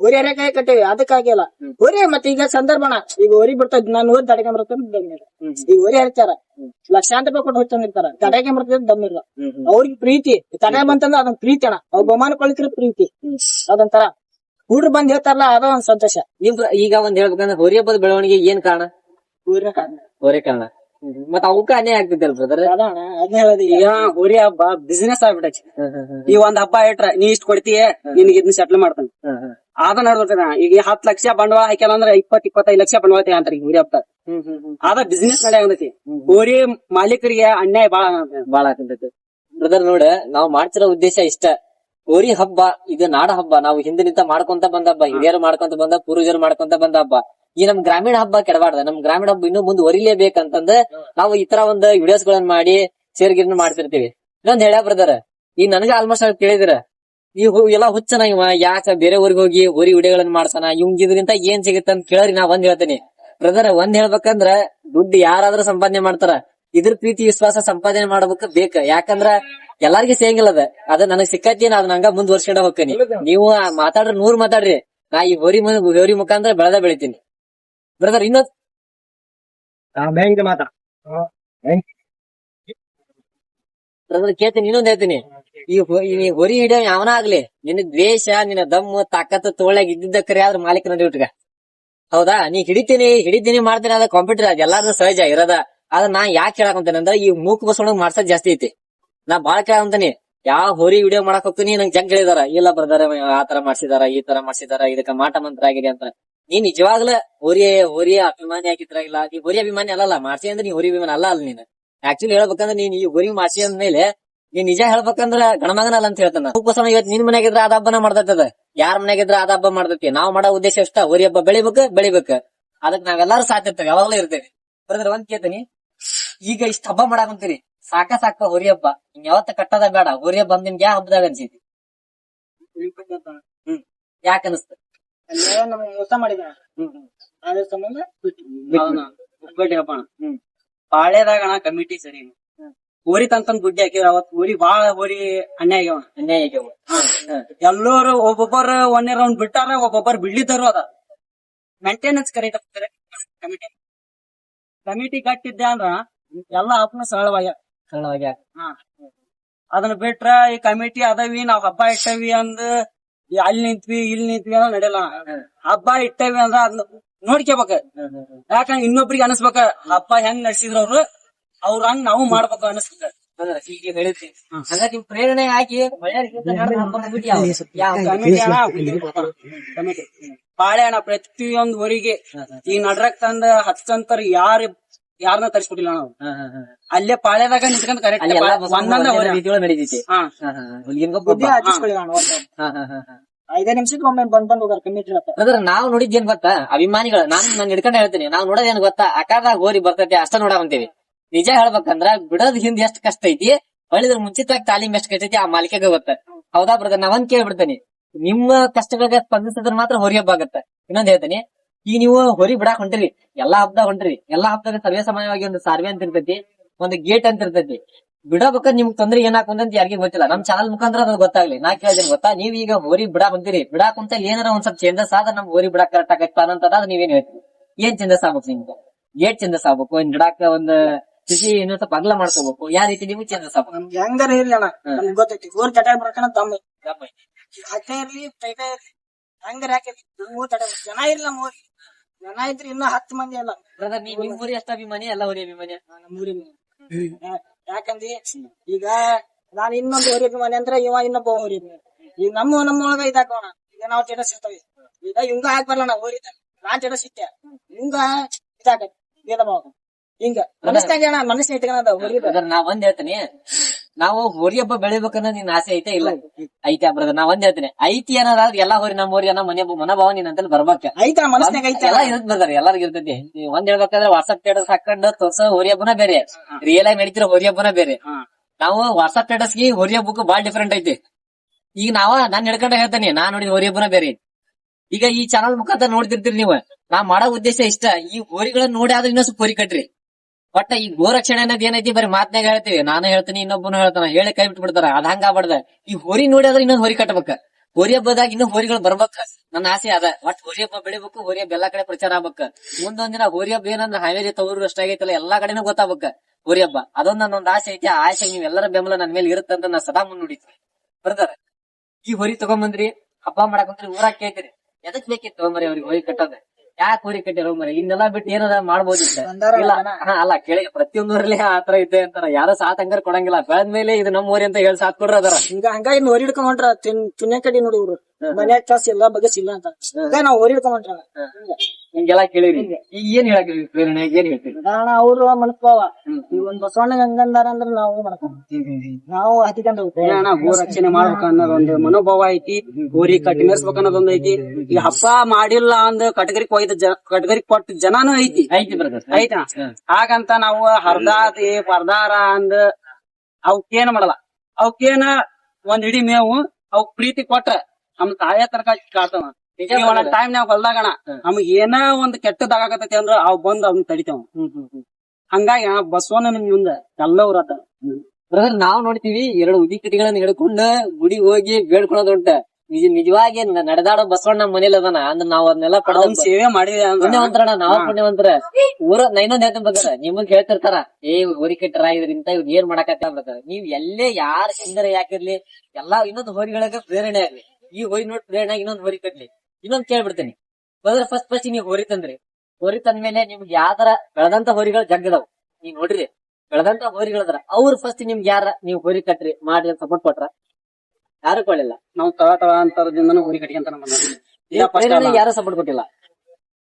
ಹೋರಿ ಹರಿಯ ಕಾಯ ಕಟ್ಟೇವಿ ಅದಕ್ಕಾಗಿಲ್ಲ ಹೊರಿ ಮತ್ತೆ ಈಗ ಸಂದರ್ಭಣ ಈಗ ಹೊರಿ ಬಿಡ್ತದ ನಾನು ಹೋರಿ ತಡೆಕೊಂಬರ್ತೇನೆ ಈಗ ಹೊರಿ ಹರಿತಾರ ಲಕ್ಷಾಂತರ ರೂಪಾಯಿ ಕೊಟ್ಟು ಹೊತ್ತಂದಿರ್ತಾರ ತಡೆಗೆ ಬರ್ತದ ದಮ್ಮಿಲ್ಲ ಅವ್ರಿಗೆ ಪ್ರೀತಿ. ತಡೆ ಬಂತಂದ್ರ ಅದೊಂದ್ ಪ್ರೀತಿ ಅಣ್ಣ. ಅವ್ರ ಬಹುಮಾನ ಕೊಳಿಕ್ರ ಪ್ರೀತಿ. ಅದೊಂಥರ. ಹುಡ್ರು ಬಂದ್ ಹೇಳ್ತಾರಲ್ಲ ಅದೋ ಒಂದ್ ಸಂತೋಷ. ನಿಮ್ ಈಗ ಒಂದ್ ಹೇಳ್ಬೇಕಂದ್ರೆ ಹೊರಿ ಹಬ್ಬದ ಬೆಳವಣಿಗೆ ಏನ್ ಕಾರಣ? ಊರಿನ ಕಾರಣ. ಹೋರಿ ಕಾರಣ. ಮತ್ತ ಅವಕ್ಕ ಅನ್ಯಾಯ ಆಗ್ತಿದ್ದಲ್ ಬ್ರದರ್ ಈಗ. ಹೋರಿ ಹಬ್ಬ ಬಿಸಿನೆಸ್ ಆಗ್ಬಿಟ್ಟೈತಿ. ಈ ಒಂದ್ ಹಬ್ಬ ಇಟ್ರ ನೀ ಇಷ್ಟ ಕೊಡ್ತೀಯ? ನಿನ್ಗೆ ಇದನ್ನ ಸೆಟ್ಲ್ ಮಾಡ್ತಾನೆ. ಅದ ನಡ್ಬರ್ತದ ಈಗ ಹತ್ ಲಕ್ಷ ಬಂಡವಾಳ ಹಾಕ್ಯಾನ ಅಂದ್ರ ಇಪ್ಪತ್ ಇಪ್ಪತ್ತೈದು ಲಕ್ಷ ಬಂಡವಾಳ ಅಂತಾರ ಹೋರಿ ಹಬ್ಬ ಅದ ಬಿಸಿನೆಸ್ ನಡೆಯಾಗತೈತಿ ಹೋರಿ ಮಾಲೀಕರಿಗೆ ಅನ್ಯಾಯ ಬಾಳ ಬಹಳ ಬಾಳ ಆಗ್ತೈತಿ ಬ್ರದರ್ ನೋಡ ನಾವ್ ಮಾಡ್ತಿರೋ ಉದ್ದೇಶ ಇಷ್ಟ. ಹೋರಿ ಹಬ್ಬ ಇದು ನಾಡ ಹಬ್ಬ ನಾವು ಹಿಂದಿನಿಂದ ಮಾಡ್ಕೊಂತ ಬಂದ ಹಬ್ಬ ಹಿರಿಯರು ಮಾಡ್ಕೊಂತ ಬಂದ ಪೂರ್ವಜರು ಮಾಡ್ಕೊಂತ ಬಂದ ಹಬ್ಬ. ಈ ನಮ್ ಗ್ರಾಮೀಣ ಹಬ್ಬ ಕೆಡಬಾರ್ದ. ನಮ್ ಗ್ರಾಮೀಣ ಹಬ್ಬ ಇನ್ನೂ ಮುಂದೆ ಒರಿಲೇಬೇಕಂತಂದ ನಾವು ಈ ತರ ಒಂದು ವಿಡಿಯೋಸ್ ಗಳನ್ನ ಮಾಡಿ ಸೇರ್ಗಿರ್ನ ಮಾಡ್ತಿರ್ತೀವಿ. ಇನ್ನೊಂದ್ ಹೇಳ ಬ್ರದರ್, ಈ ನನಗ ಆಲ್ಮೋಸ್ಟ್ ಕೇಳಿದ್ರ, ಈ ಎಲ್ಲಾ ಹುಚ್ಚನ ಇವ, ಯಾಕ ಬೇರೆ ಊರಿಗೆ ಹೋಗಿ ಹೋರಿ ವಿಡಿಯೋಗಳನ್ನ ಮಾಡ್ತಾನ ಇವಂಗ್ ಇದ್ರಿಂದ ಏನ್ ಸಿಗುತ್ತೆ ಅಂತ ಕೇಳ್ರಿ ನಾ ಒಂದ್ ಹೇಳ್ತೇನೆ. ಬ್ರದರ್, ಒಂದ್ ಹೇಳ್ಬೇಕಂದ್ರ ದುಡ್ಡು ಯಾರಾದ್ರೂ ಸಂಪಾದನೆ ಮಾಡ್ತಾರ. ಇದ್ರ ಪ್ರೀತಿ, ವಿಶ್ವಾಸ ಸಂಪಾದನೆ ಮಾಡ್ಬೇಕ ಬೇಕ. ಯಾಕಂದ್ರ ಎಲ್ಲಾರ್ಗಿ ಸೇಂಗಿಲ್ಲ ಅದ ಅದ ನನಗ್ ಸಿಕ್ಕತ್ತೇನ ಅದ್ ನಂಗ ಮುಂದ್ವರ್ಸ್ಕೊಂಡ ಹೋಗ್ತೀನಿ. ನೀವು ಮಾತಾಡ್ರಿ ನೂರ್ ಮಾತಾಡ್ರಿ. ನಾ ಈ ಹೋರಿ ಹೋರಿ ಮುಖಾಂತರ ಬೆಳೆದ ಬೆಳಿತೀನಿ. ಬ್ರದರ್ ಇನ್ನೊಂದ್ ಮಾತಾ. ಬ್ರದರ್ ಕೇಳ್ತೀನಿ ಇನ್ನೊಂದ್ ಹೇಳ್ತೀನಿ. ಈ ಹೊರಿ ಹಿಡಿಯೋ ಯಾವನ ಆಗ್ಲಿ? ನಿನ್ನ ದ್ವೇಷ ನಿನ್ನ ದಮ್ಮು ತಾಕತ್ತು ತೋಳಾಗ ಇದ್ದಿದ್ದ ಕರೆ ಆದ್ರ ಮಾಲೀಕನ ಡ್ಯೂಟಿಗ ಹೌದಾ? ನೀ ಹಿಡಿತೀನಿ ಹಿಡಿತೀನಿ ಮಾಡ್ತೀನಿ ಅದ ಕಂಪ್ಯೂಟರ್ ಅದ ಎಲ್ಲಾರು ಸಹಜ ಇರದ. ಆದ್ರ ನಾ ಯಾಕೆ ಹೇಳಕಂತೇನೆ ಅಂದ್ರ ಈ ಮೂಕ್ ಬಸವಣ್ಣ ಮಾಡ್ಸೋದ್ ಜಾಸ್ತಿ ಐತಿ. ನಾ ಬಾಳ ಕೇಳಂತೀನಿ ಯಾವ ಹೊರಿ ವಿಡಿಯೋ ಮಾಡಕ್ ಹೋಗ್ತೀನಿ ನಂಗೆ ಜಗ್ ಹೇಳಿದಾರ. ಇಲ್ಲ ಬ್ರದರ್ ಆ ತರ ಮಾಡ್ಸಿದಾರ ಈ ತರ ಮಾಡ್ಸಿದಾರ ಇದಕ್ಕ ಮಾಟ ಮಂತ್ರ ಆಗಿದೆ ಅಂತ. ನೀ ನಿಜವಾಗ್ಲ ಹೋರಿ ಹೋರಿ ಅಭಿಮಾನಿ ಆಗಿದ್ರಾಗಿಲ್ಲ ನೀ ಹೋರಿ ಅಭಿಮಾನಿ ಅಲ್ಲಲ್ಲ ಮಾಡ್ಸಿ ಅಂದ್ರೆ ನೀ ಹೋರಿ ಅಭಿಮಾನಿ ಅಲ್ಲ ಅಲ್ಲ ನೀನು. ಆಕ್ಚುಲಿ ಹೇಳ್ಬೇಕಂದ್ರೆ ನೀನ್ ಈ ಹೋರಿ ಮಾಸಿ ಅಂದ್ಮೇಲೆ ನೀನ್ ನಿಜ ಹೇಳ್ಬೇಕಂದ್ರ ಗಣಮಗನಲ್ಲ ಅಂತ ಹೇಳ್ತಾನ ಉಪಸಮ ಇವತ್ತು ನಿನ್ ಮನೆಗಿದ್ರ ಅದ ಹಬ್ಬನ ಮಾಡ್ತದ ಯಾರ ಮನೆಗಿದ್ರ ಅದ ಹಬ್ಬ ಮಾಡ್ತೈತಿ? ನಾವ್ ಮಾಡೋ ಉದ್ದೇಶ ಎಷ್ಟ? ಹೋರಿ ಹಬ್ಬ ಬೆಳಿಬೇಕು ಬೆಳಿಬೇಕು. ಅದಕ್ ನಾವೆಲ್ಲಾರು ಸಾಧ್ಯ ಇರ್ತೇವೆ ಯಾವಾಗ್ಲೂ ಇರ್ತೇವೆ. ಬರದ್ರ ಒಂದ್ ಕೇಳ್ತೀನಿ. ಈಗ ಇಷ್ಟ ಹಬ್ಬ ಮಾಡಾಕಂತೀರಿ ಸಾಕ ಸಾಕ ಹೊರಿ ಹಬ್ಬ. ಇನ್ ಯಾವತ್ತ ಕಟ್ಟದ ಬೇಡ. ಹೊರಿ ಹಬ್ಬ ನಿಮ್ಗೆ ಯಾವ ಹಬ್ಬದಾಗ ಅನ್ಸೈತಿ? ಹ್ಮ್. ಯಾಕ ಅನಸ್ತ ಅದ್ರ ಸಂಬಂಧ ಹ್ಮ್. ಪಾಳ್ಯದಾಗ ಅಣ್ಣ ಕಮಿಟಿ ಸರಿ ಊರಿ ತಂತಂದ್ ಗುಡ್ಡಿ ಹಾಕಿದ್ರ ಅವತ್ ಊರಿ ಬಾಳ ಊರಿ ಅನ್ಯಾಯ ಆಗ್ಯಾವ. ಅನ್ಯಾಯ ಆಗ್ಯಾವ. ಎಲ್ಲರೂ ಒಬ್ಬೊಬ್ಬರು ಒಂದೇ ರೌಂಡ್ ಬಿಟ್ಟಾರ ಒಬ್ಬೊಬ್ಬರು ಬಿಡ್ಲಿದ್ದಾರು ಅದ. Maintenance correct committee. ಕಮಿಟಿ ಕಟ್ಟಿದ್ದೆ ಅಂದ್ರ ಎಲ್ಲಾ ಆಪ್ನ ಸರಳವಾಗ್ಯ ಸರಳವಾಗ್ಯ ಅದನ್ನ ಬಿಟ್ರ ಈ ಕಮಿಟಿ ಅದವಿ ನಾವ್ ಹಬ್ಬ ಇಟ್ಟವಿ ಅಂದ್ ಅಲ್ಲಿ ನಿಂತ್ವಿ ಇಲ್ಲಿ ನಿಂತ್ವಿ ಅನ್ನೋ ನಡೆಯಲ್ಲ. ಹಬ್ಬ ಇಟ್ಟವಿ ಅಂದ್ರ ಅದ್ನ ನೋಡ್ಕೋಬೇಕ ಯಾಕಂದ್ರೆ ಇನ್ನೊಬ್ರಿಗೆ ಅನಸ್ಬೇಕ ಹಬ್ಬ ಹೆಂಗ್ ನಡ್ಸಿದ್ರ ಅವ್ರು ಅವ್ರ ಹಂಗ್ ನಾವು ಮಾಡ್ಬೇಕು ಅನಸ್ಬೇಕ ಹೇಳಿದ್ರಿ. ನಿಮ್ ಪ್ರೇರಣೆ ಅಣ್ಣ ಬಾಳೆಹಣ್ಣ ಪ್ರತಿಯೊಂದ್ ಊರಿಗೆ ಈ ನಡ್ರಕ್ ತಂದ ಹಚ್ಚಂತರ ಯಾರ ಯಾರನ್ನ ತರಿಸ್ಕೊಟ್ಟಿಲ್ಲ ನಾವು. ಅಲ್ಲೇ ಪಾಳ್ಯದಾಗ ನಿಂತ್ಕೊಂಡ್ ಕರೆಕ್ಟ್. ಐದೇ ನಿಮಿಷಕ್ಕೆ ಒಮ್ಮೆ ಬಂದ್ ಬಂದ್ ಹೋಗಾರ ಕಮ್ಮಿ ಅಂದ್ರೆ ನಾವ್ ನೋಡಿದ್ ನೋಡಿದ್ದೇನ್ ಗೊತ್ತಾ? ಅಭಿಮಾನಿಗಳು ನಾನು ನಾನು ಹಿಡ್ಕೊಂಡ್ ಹೇಳ್ತೀನಿ. ನಾವ್ ನೋಡೋದೇನ್ ಗೊತ್ತಾ? ಅಕಾದಾಗ ಹೋರಿ ಬರ್ತೈತಿ ಅಷ್ಟ ನೋಡಾವಂತೀವಿ ನಿಜ ಹೇಳ್ಬೇಕಂದ್ರ ಬಿಡೋದ್ ಹಿಂದ್ ಎಷ್ಟ್ ಕಷ್ಟ ಐತಿ ಹೊಳಿದ್ರ ಮುಂಚಿತವಾಗಿ ತಾಲೀಮ್ ಎಷ್ಟ್ ಕಷ್ಟ ಐತಿ ಆ ಮಾಲಿಕೆಗೆ ಗೊತ್ತ. ಹೌದಾ ಬ್ರದರ್ ನಾವಂದ್ ಕೇಳ್ಬಿಡ್ತೇನೆ. ನಿಮ್ಮ ಕಷ್ಟಗಳಿಗೆ ಸ್ಪಂದಿಸಿದ್ರ ಮಾತ್ರ ಹೊರಿಯಬ್ಬಾಗತ್ತ ಇನ್ನೊಂದ್ ಹೇಳ್ತೀನಿ. ಈಗ ನೀವು ಹೊರಿ ಬಿಡಾಕ್ ಹೊಂಟಿರಿ. ಎಲ್ಲಾ ಹಬ್ಬದಾಗ ಹೊಂಟ್ರಿ. ಎಲ್ಲಾ ಹಬ್ಬದಾಗ ಸರ್ವೇ ಸಾಮಾನ್ಯವಾಗಿ ಒಂದು ಸಾರ್ವೆ ಅಂತ ಇರ್ತೈತಿ ಒಂದು ಗೇಟ್ ಅಂತ ಇರ್ತೈತಿ. ಬಿಡಬೇಕ ನಿಮ್ಗೆ ತೊಂದ್ರೆ ಏನಾಕುಂತ ಅಂತ ಯಾರಿಗೂ ಗೊತ್ತಿಲ್ಲ. ನಮ್ ಚಾನಲ್ ಮುಖಾಂತರ ಅದು ಗೊತ್ತಾಗ್ಲಿ. ನಾ ಕೇಳಿದ್ರೆ ಗೊತ್ತಾ? ನೀವ್ ಈಗ ಹೋರಿ ಬಿಡಾ ಬಂದಿರಿ ಬಿಡಾಕ್ ಅಂತ ಏನಾರ ಒಂದ್ ಸ್ವಲ್ಪ ಚೇಂಜಸ್ ಆದ್ರೆ ನಮ್ ಹೋರಿ ಬಿಡಾಕ್ ಕರೆಕ್ಟ್ ಆಗತ್ತ ಅನ್ನೋಂತದ ಅದ್ ನೀವೇನ್ ಹೇಳ್ತೀರಿ? ಏನ್ ಚೇಂಜಸ್ ಆಗ್ಬೇಕು ನಿಮ್ಗೆ? ಗೇಟ್ ಚೇಂಜಸ್ ಆಗ್ಬೇಕು ಒಂದ್ ಬಿಡಾಕ ಒಂದ್ ಕೃಷಿ ಇನ್ನೊಂದ್ ಸ್ವಲ್ಪ ಅಗಲ ಮಾಡ್ಕೋಬೇಕು. ಯಾವ ರೀತಿ ನೀವು ಚೇಂಜಸ್ ಆಗ್ಬೇಕು? ಹೆಂಗಾರ ಇರ್ಲಿ ಅಣ್ಣ. ನಮ್ಗೆ ಗೊತ್ತೈತಿ. ಊರ್ ಬರ್ಕಣ ತಮ್ಮ ಹತ್ತೆ ಇರ್ಲಿ ತೈತ ಇರ್ಲಿ. ಹೆಂಗಾರ ಯಾಕೆ ಊರ್ ತಟ ಜನ ಇರ್ಲಿ ನಮ್ಮ ಜನ ಇದ್ರೆ ಇನ್ನೂ ಹತ್ತು ಮಂದಿ ಅಲ್ಲ. ಬ್ರದರ್ ನೀವ್ ನಿಮ್ ಊರಿ ಅಷ್ಟ ಅಭಿಮಾನಿ ಎಲ್ಲ ಊರಿ ಅಭಿಮಾನಿ. ನಮ್ಮೂರಿ ಊರಿನ ಯಾ- ಯಾಕಂದ್ರೆ ಈಗ ನಾನು ಇನ್ನೊಂದು ಊರಿ ಅಭಿಮಾನಿ ಅಂದ್ರೆ ಇವ ಇನ್ನೊಬ್ಬ ಊರಿ ಅಭಿಮಾನಿ. ಈಗ ನಮ್ಮ ನಮ್ಮೊಳಗ ಇದಾಕೋಣ ಈಗ ನಾವು ಜನ ಇರ್ತೇವೆ ಈಗ ಹಿಂಗ ಹಾಕ್ ಬರಲ್ಲ ನಾವು ನಾನ್ ಜನ ಇಟ್ಟೆ ಹಿಂಗ ಇದಾಕತಿ ಭೇದ ಭಾವ. ಹಿಂಗ. ಮನಸ್ನಾಗ ಅಣ್ಣ ಮನಸ್ಸಿನ ಇಟ್ಕೊಂಡ ಊರಿ ಬ್ರದರ್ ನಾ ಒಂದ್ ಹೇಳ್ತೀನಿ. ನಾವು ಹೋರಿ ಹಬ್ಬ ಬೆಳಿಬೇಕನ್ನ ನಿನ್ ಆಸೆ ಐತೆ? ಇಲ್ಲ. ಐತೆ ಬ್ರದ ನಾ ಒಂದ್ ಹೇಳ್ತೀನಿ. ಐತಿ ಅನ್ನೋದಾದ್ರೆ ಎಲ್ಲಾ ಹೋರಿ ನಮ್ಮ ಹೋರಿ ಅನ್ನೋ ಮನೆ ಮನೋಭಾವ ನೀನ್ ಅಂತಲ್ಲಿ ಬರ್ಬೇಕ. ಐತ ಮನಸ್ನಾಗ ಐತೆ ಎಲ್ಲ ಇರುತ್ತೆ ಬ್ರದರ್ ಎಲ್ಲರಿಗೂ ಇರ್ತೈತಿ. ಒಂದ್ ಹೇಳ್ಬೇಕಾದ್ರೆ ವಾಟ್ಸಪ್ ಸ್ಟೇಟಸ್ ಹಾಕೊಂಡು ತೋರ್ಸೋ ಹೋರಿ ಹಬ್ಬನ ಬೇರೆ. ರಿಯಲ್ ಆಗಿ ನಡೀತಿರೋ ಹೋರಿ ಹಬ್ಬನ ಬೇರೆ. ನಾವು ವಾಟ್ಸಪ್ ಸ್ಟೇಟಸ್ಗೆ ಹೋರಿ ಹಬ್ಬಕ್ಕೂ ಬಾಳ ಡಿಫ್ರೆಂಟ್ ಐತಿ. ಈಗ ನಾವ ನಾನ್ ಹಿಡ್ಕೊಂಡ ಹೇಳ್ತೇನೆ ನಾ ನೋಡಿದ್ ಹೋರಿ ಹಬ್ಬನ ಬೇರೆ. ಈಗ ಈ ಚಾನಲ್ ಮುಖಾಂತರ ನೋಡ್ತಿರ್ತೀರಿ ನೀವು. ನಾ ಮಾಡೋ ಉದ್ದೇಶ ಇಷ್ಟ. ಈ ಹೋರಿಗಳನ್ನ ನೋಡಿ ಆದ್ರೆ ಇನ್ನೊಂದ್ ಹೋರಿ ಕಟ್ರಿ. ಒಟ್ಟ ಈ ಗೋರಕ್ಷಣೆ ಅನ್ನೋದು ಏನೈತಿ? ಬರೀ ಮಾತ್ನಾಗ ಹೇಳ್ತೀವಿ. ನಾನು ಹೇಳ್ತೀನಿ, ಇನ್ನೊಬ್ಬನು ಹೇಳ್ತಾನ. ಹೇಳಿ ಕೈ ಬಿಟ್ಟು ಬಿಡ್ತಾರ ಅದ ಹಂಗ ಆಗ್ಬಾರ್ದ. ಈ ಹೋರಿ ನೋಡಿ ಆದ್ರೆ ಇನ್ನೊಂದ್ ಹೋರಿ ಕಟ್ಟಬೇಕ ಹೋರಿ ಹಬ್ಬದಾಗ ಇನ್ನೂ ಹೋರಿಗಳು ಬರ್ಬೇಕ. ನನ್ನ ಆಸೆ ಅದ. ಒಟ್ ಹೋರಿ ಹಬ್ಬ ಬೆಳಿಬೇಕು, ಹೋರಿ ಹಬ್ಬ ಎಲ್ಲಾ ಕಡೆ ಪ್ರಚಾರ ಆಗ್ಬೇಕ. ಮುಂದೊಂದ್ ದಿನ ಹೋರಿ ಹಬ್ಬ ಏನಂದ್ರ ಹಾವೇರಿ ತವರು ಅಷ್ಟ ಆಗೈತಲ್ಲ, ಎಲ್ಲಾ ಕಡೆನೂ ಗೊತ್ತಾಗ್ಬೇಕ ಹೋರಿ ಹಬ್ಬ. ಅದೊಂದ್ ನನ್ನೊಂದ್ ಆಸೆ ಐತಿ. ಆ ಆಸೆ ನೀವ್ ಎಲ್ಲರ ಬೆಂಬಲ ನನ್ನ ಮೇಲೆ ಅಂತ ನಾ ಸದಾ ಮುನ್ನುಡಿತೀನಿ ಬರ್ತಾರ ಈ ಹೊರಿ ತಗೊಂಬಂದ್ರಿ, ಹಬ್ಬ ಮಾಡಕಂತ್ರಿ ಊರಾಗ ಕೇಳ್ತೀರಿ. ಎದಕ್ ಬೇಕಿತ್ತು ಅವ್ರಿಗೆ ಹೊರಿ ಕಟ್ಟೋದ? ಯಾಕೆ ಹೋರಿ ಕಟ್ಟಿರೋ ಮರಿ ಇನ್ನೆಲ್ಲಾ ಬಿಟ್ಟು ಏನಾರ ಮಾಡ್ಬೋದು ಇಲ್ಲ. ಹಾ ಅಲ್ಲ ಕೇಳಿ ಪ್ರತಿಯೊಂದೂರಲ್ಲಿ ಆತರ ಇದೆ ಅಂತಾರ. ಯಾರ ಸಾತ್ ಹಂಗಾರ ಕೊಡಂಗಿಲ್ಲ. ಬೆಳೆದ್ಮೇಲೆ ಇದು ನಮ್ಮ ಊರಿ ಅಂತ ಹೇಳಿ ಸಾತ್ ಕೊಡ್ರ ಅದರ. ಹಿಂಗ ಹಂಗಾಗಿ ಹೊರಿ ಹಿಡ್ಕೊಂಡ್ ಹೊಂಟ್ರ ತಿನ್ ತಿನ್ನ ಕಡೆ ನೋಡಿ ಇವ್ರು. ಮನ್ಯಾಗ ಕೆಲಸ ಎಲ್ಲಾ ಬಗಸ್ ಇಲ್ಲ ಅಂತ. ಹಂಗ ನಾವ್ ಹೊರಿ ಹಿಡ್ಕೊಂಡ್ ಹೊಂಟ್ರ ಹಿಂಗೆಲ್ಲಾ ಕೇಳಿರಿ. ಈಗ ಏನ್ ಹೇಳಕ್ ಪ್ರೇರಣೆ? ಏನ್ ಹೇಳ್ತೀರಿ? ಕಾರಣ ಅವ್ರ ಮನಸ್ಕೋವ ಈ ಒಂದ್ ಬಸವಣ್ಣ ಹಂಗಂದಾರ ಅಂದ್ರ ನಾವು ನಾವು ಹತ್ತಿಕೊಂಡು ಅಣ್ಣ ಗೋ ರಕ್ಷಣೆ ಮಾಡ್ಬೇಕ ಅನ್ನೋದ್ ಒಂದು ಮನೋಭಾವ ಐತಿ. ಗೋರಿ ಕಟ್ಟಿಮೇರ್ಸ್ಬೇಕು ಅನ್ನೋದೊಂದ್ ಐತಿ. ಈ ಹಬ್ಬ ಮಾಡಿಲ್ಲ ಅಂದ್ ಕಟಗರಿ ಕೊಯ್ದ ಕಟಗರಿ ಕೊಟ್ಟ ಜನಾನು ಐತಿ. ಐತಿ ಐತಾ. ಹಾಗಂತ ನಾವು ಹರ್ದಾತಿ ಪರ್ದಾರ ಅಂದ್ ಅವಕ್ಕೇನ ಮಾಡಲ್ಲ. ಅವಕ್ಕೇನ ಒಂದ್ ಇಡೀ ಮೇವು ಅವಕ್ ಪ್ರೀತಿ ಕೊಟ್ರ ನಮ್ ತಾಯ ತನಕ ಕಾಡ್ತಾವ. ಟೈಮ್ ನಾವ್ ಹೊಲ್ದಾಗಣ ನಮಗ್ ಏನ ಒಂದ್ ಕೆಟ್ಟದಾಗತೈತಿ ಅಂದ್ರ ಅವ್ ಬಂದ್ ಅವ್ನ ತಡಿತೇವ್ ಹಂಗಾಗಿ ಆ ಬಸವಣ್ಣನ ಮುಂದ ಎಲ್ಲವ್ರ ಅದ. ಬ್ರದರ್ ನಾವ್ ನೋಡ್ತೀವಿ ಎರಡು ಉದಿ ಕಟಿಗಳನ್ನ ಹಿಡ್ಕೊಂಡು ಗುಡಿ ಹೋಗಿ ಬೇಡ್ಕೊಳೋದುಂಟ ನಿಜ ನಿಜವಾಗಿ ನಡೆದಾಡೋ ಬಸವಣ್ಣ ಮನೇಲಿ ಅದಾನ ಅಂದ್ರ ನಾವ್ ಅದನ್ನೆಲ್ಲ ಪಡೆದ ಸೇವೆ ಮಾಡಿದೆ ಅಂದ್ರ. ಪುಣ್ಯವಂತರಣ ನಾವ ಪುಣ್ಯವಂತರ. ಊರ ನೈನೊಂದ್ ಇನ್ನೊಂದ್ ಹೇಳ್ತೀನಿ ಬಗ್ಗೆ ನಿಮಗ್ ಹೇಳ್ತಿರ್ತಾರ ಏ ಹೋರಿ ಕಟ್ಟರ ಇದ್ರಿಂದ ಇವ್ ಏನ್ ಮಾಡಾಕತ್ತ ನೀವ್ ಎಲ್ಲೇ ಯಾರ ಹಿಂದರ ಯಾಕಿರ್ಲಿ ಎಲ್ಲಾ ಇನ್ನೊಂದ್ ಹೋರಿಗಳಿಗೆ ಪ್ರೇರಣೆ ಆಗ್ಲಿ. ಈ ಹೋರಿ ನೋಡಿ ಪ್ರೇರಣೆ ಇನ್ನೊಂದ್ ಹೋರಿ ಕಟ್ಲಿ. ಇನ್ನೊಂದ್ ಕೇಳ್ಬಿಡ್ತೀನಿ. ಮೊದಲ ಫಸ್ಟ್ ಫಸ್ಟ್ ನೀವ್ ಹೋರಿ ತಂದ್ರಿ. ಹೋರಿ ತಂದ್ಮೇಲೆ ನಿಮ್ಗೆ ಯಾವ್ದಾರ ಬೆಳೆದಂತ ಹೋರಿಗಳು ಜಗ್ಗದವ್ ನೀವ್ ನೋಡ್ರಿ ಬೆಳೆದಂತ ಹೋರಿಗಳದ್ರ ಅವ್ರು ಫಸ್ಟ್ ನಿಮ್ಗೆ ಯಾರ ನೀವು ಹೊರಿ ಕಟ್ರಿ ಮಾಡಿ ಸಪೋರ್ಟ್ ಕೊಟ್ರ? ಯಾರು ಕೊಳ್ಳಿಲ್ಲ ನಾವು ತಳ ತಳ ಅಂತರದಿಂದನೂ ಊರಿ ಕಟ್ಕೊಂತ ಯಾರು ಸಪೋರ್ಟ್ ಕೊಟ್ಟಿಲ್ಲ?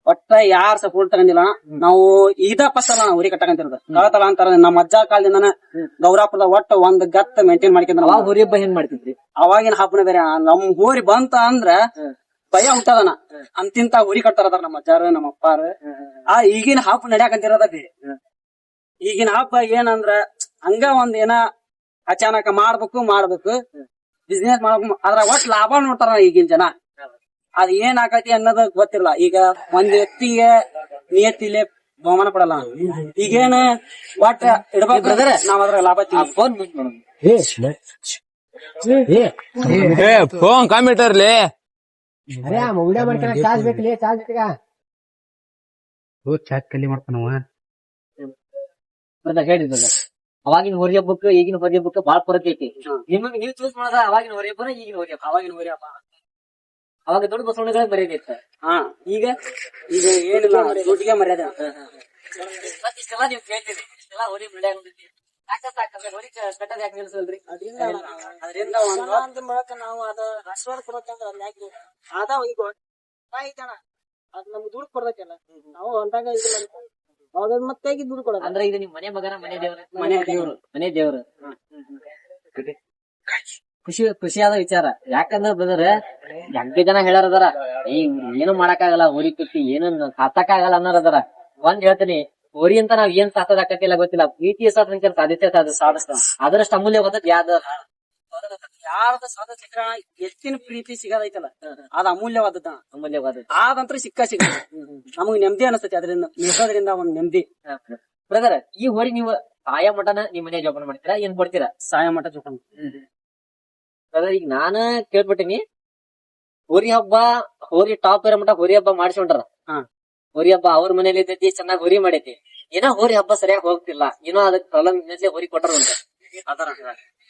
ಒಟ್ಟ ಯಾರ್ ಸಪೋರ್ಟ್ ತಗೊಂಡಿಲ್ಲ. ನಾವು ಇದ ಫಸ್ಟ್ ಅಲ್ಲ ನಾವು ಉರಿ ಕಟ್ಟಕಂತಿರೋದು. ಕಳತಲ ಅಂತಾರ ನಮ್ಮ ಅಜ್ಜ ಕಾಲದಿಂದನ ಗೌರಾಪುರದ ಒಟ್ಟ ಒಂದ್ ಗತ್ ಮೇಂಟೈನ್ ಮಾಡ್ಕೊಂಡ್ರಿ ಹೋರಿ ಹಬ್ಬ ಮಾಡ್ತಿದ್ರಿ? ಅವಾಗಿನ ಹಬ್ಬನ ಬೇರೆ. ನಮ್ ಊರಿ ಬಂತ ಅಂದ್ರ ಭಯ ಉಂಟದನ ಅಂತಿಂತ ಉರಿ ಕಟ್ತಾರ ಅದಾರ ನಮ್ಮ ಅಜ್ಜಾರ ನಮ್ಮ ಅಪ್ಪಾರ. ಆ ಈಗಿನ ಹಾಪ್ ನಡ್ಯಾಕಂತಿರದ ಬೇರೆ ಈಗಿನ ಹಬ್ಬ ಏನಂದ್ರ ಹಂಗ ಒಂದ್ ಏನ ಅಚಾನಕ ಮಾಡ್ಬೇಕು ಮಾಡ್ಬೇಕು. ಬಿಸ್ನೆಸ್ ಮಾಡ್ಬೇಕು. ಅದ್ರ ಒಟ್ ಲಾಭ ನೋಡ್ತಾರ ಈಗಿನ ಜನ. ಅದ್ ಏನ್ ಆಕತಿ ಅನ್ನೋದು ಗೊತ್ತಿಲ್ಲ. ಈಗ ಒಂದ್ ವ್ಯಕ್ತಿಗೆ ನಿಯತ್ತಿಲೆ ಬಹುಮಾನ ಪಡಲ್ಲ ಈಗೇನ ಒಟ್ಟ ಇಡ್ಬೇಕು. ನಾವ್ ಅದ್ರ ಲಾಭ. ಫೋನ್ ಮಾಡೋದು ಫೋನ್ ಕಾಮಿಟರ್ಲಿ ವಿಡಿಯೋ ಮಾಡ್ಕೊಳಕ್ ಚಾರ್ಜ್ ಬೇಕಲ್ಲಿ ಚಾರ್ಜ್ ಬೇಕ ಚಾಟ್ ಕಲಿ ಮಾಡ್ತಾನವ ಬ್ರದರ್ ಹೇಳಿ brother. ಅವಾಗಿನ ಹೊರಿಯ ಬುಕ್ ಈಗಿನ ಹೋರಿ ಹಬ್ಬಕ್ಕ ಬಾಳ ಫರಕ್ ಐತಿ. ನಿಮಗೆ ನೀವು ಚೂಸ್ ಮಾಡೋದ ಅವಾಗಿನ ಹೋರಿ ಹಬ್ಬನ ಈಗಿನ ಹೋರಿ ಹಬ್ಬ ಅವಾಗಿನ ಹಬ್ಬ ಅವಾಗ ದೊಡ್ಡ ಬಸವಣ್ಣಗಳ ಮರ್ಯಾದಿತ್ತ ಹಾ. ಈಗ ಈಗ ಏನಿಲ್ಲ ದೊಡ್ಡಿಗೆ ಮರ್ಯಾದೆ. ಮತ್ತ್ ಇಷ್ಟೆಲ್ಲ ನೀವು ಕೇಳ್ತೀರಿ. ಇಷ್ಟೆಲ್ಲ ಹೊರಿ ಬಿಡ್ಯಾಗ ನಿಲ್ಸಲ್ರಿ? ಅದರಿಂದ ಒಂದು ಅಂತ ಮೂಲಕ ನಾವು ಅದ ಆಶೀರ್ವಾದ ಕೊಡಬೇಕಂದ್ರ ಅಲ್ಲಿ ಯಾಕೆ ಅದಾವ ಈಗ ಐತಣ ಅದ್ ನಮ್ಗೆ ದುಡ್ಡು ಕೊಡ್ಬೇಕಲ್ಲ. ನಾವು ಅಂದಾಗ ಇದು ಮಾಡ್ತೀವಿ. ಅವಾಗ ಮತ್ತೆ ದುಡ್ಡು ಕೊಡೋದು? ಅಂದ್ರೆ ಇದು ನಿಮ್ ಮನೆ ಮಗನ ಮನೆ ದೇವ್ರ? ಮನೆ ದೇವ್ರು. ಮನೆ ದೇವ್ರು. ಖುಷಿ ಖುಷಿಯಾದ ವಿಚಾರ. ಯಾಕಂದ್ರ ಬ್ರದರ್ ಎಂಟು ಜನ ಹೇಳಾರದಾರ ಈ ಏನು ಮಾಡಕ್ಕಾಗಲ್ಲ ಹೋರಿ ಏನನ್ನ ಏನು ಹತ್ತಕ್ಕಾಗಲ್ಲ ಅನ್ನೋರದಾರ ಒಂದ್ ಹೇಳ್ತೀನಿ ಹೋರಿ ಅಂತ ನಾವ್ ಏನ್ ಸಾಕೋದಾಕತ್ತಿಲ್ಲ ಗೊತ್ತಿಲ್ಲ. ಪ್ರೀತಿಯ ಸಾಧನ ಸಾಧಿಸೇ ಸಾಧ ಸಾಧಿಸ್ತಾವ ಅದರಷ್ಟು ಅಮೂಲ್ಯವಾದ ಯಾವ್ದು? ಯಾರದ ಸಾಧ ಸಿಕ್ಕ ಎತ್ತಿನ ಪ್ರೀತಿ ಸಿಗೋದೈತಲ್ಲ. ಅದ ಅಮೂಲ್ಯವಾದದ ಅಮೂಲ್ಯವಾದ ಆದಂತ್ರ ಸಿಕ್ಕ ಸಿಗ ನಮಗ್ ನೆಮ್ಮದಿ ಅನಸ್ತೈತಿ ಅದರಿಂದ ನಿಲ್ಸೋದ್ರಿಂದ ಒಂದ್ ನೆಮ್ಮದಿ. ಬ್ರದರ್ ಈ ಹೋರಿ ನೀವು ಸಾಯ ಮಠನ ನಿಮ್ಮ ಮನೆ ಜೋಪಾನ ಮಾಡ್ತೀರಾ ಏನ್ ಕೊಡ್ತೀರಾ? ಸಾಯ ಮಠ ಜೋಪಾನ ಬ್ರದರ್ ಈಗ ನಾನ ಕೇಳ್ಬಿಟ್ಟಿನಿ. ಹೋರಿ ಹಬ್ಬ ಹೋರಿ ಟಾಪ್ ಇರೋ ಮಠ ಹೋರಿ ಹಬ್ಬ ಮಾಡಿಸ್ಕೊಂಡ್ರ ಹಾ. ಹೋರಿ ಹಬ್ಬ ಅವ್ರ ಮನೇಲಿ ಇದ್ದೈತಿ ಚೆನ್ನಾಗಿ ಹೋರಿ ಮಾಡೈತಿ. ಏನೋ ಹೋರಿ ಹಬ್ಬ ಸರಿಯಾಗಿ ಹೋಗ್ತಿಲ್ಲ. ಏನೋ ಅದಕ್ಕೆ ಪ್ರಾಬ್ಲಮ್ ಇನ್ನೇ ಹೋರಿ ಕೊಟ್ಟರು ಅಂತ. ಅದರ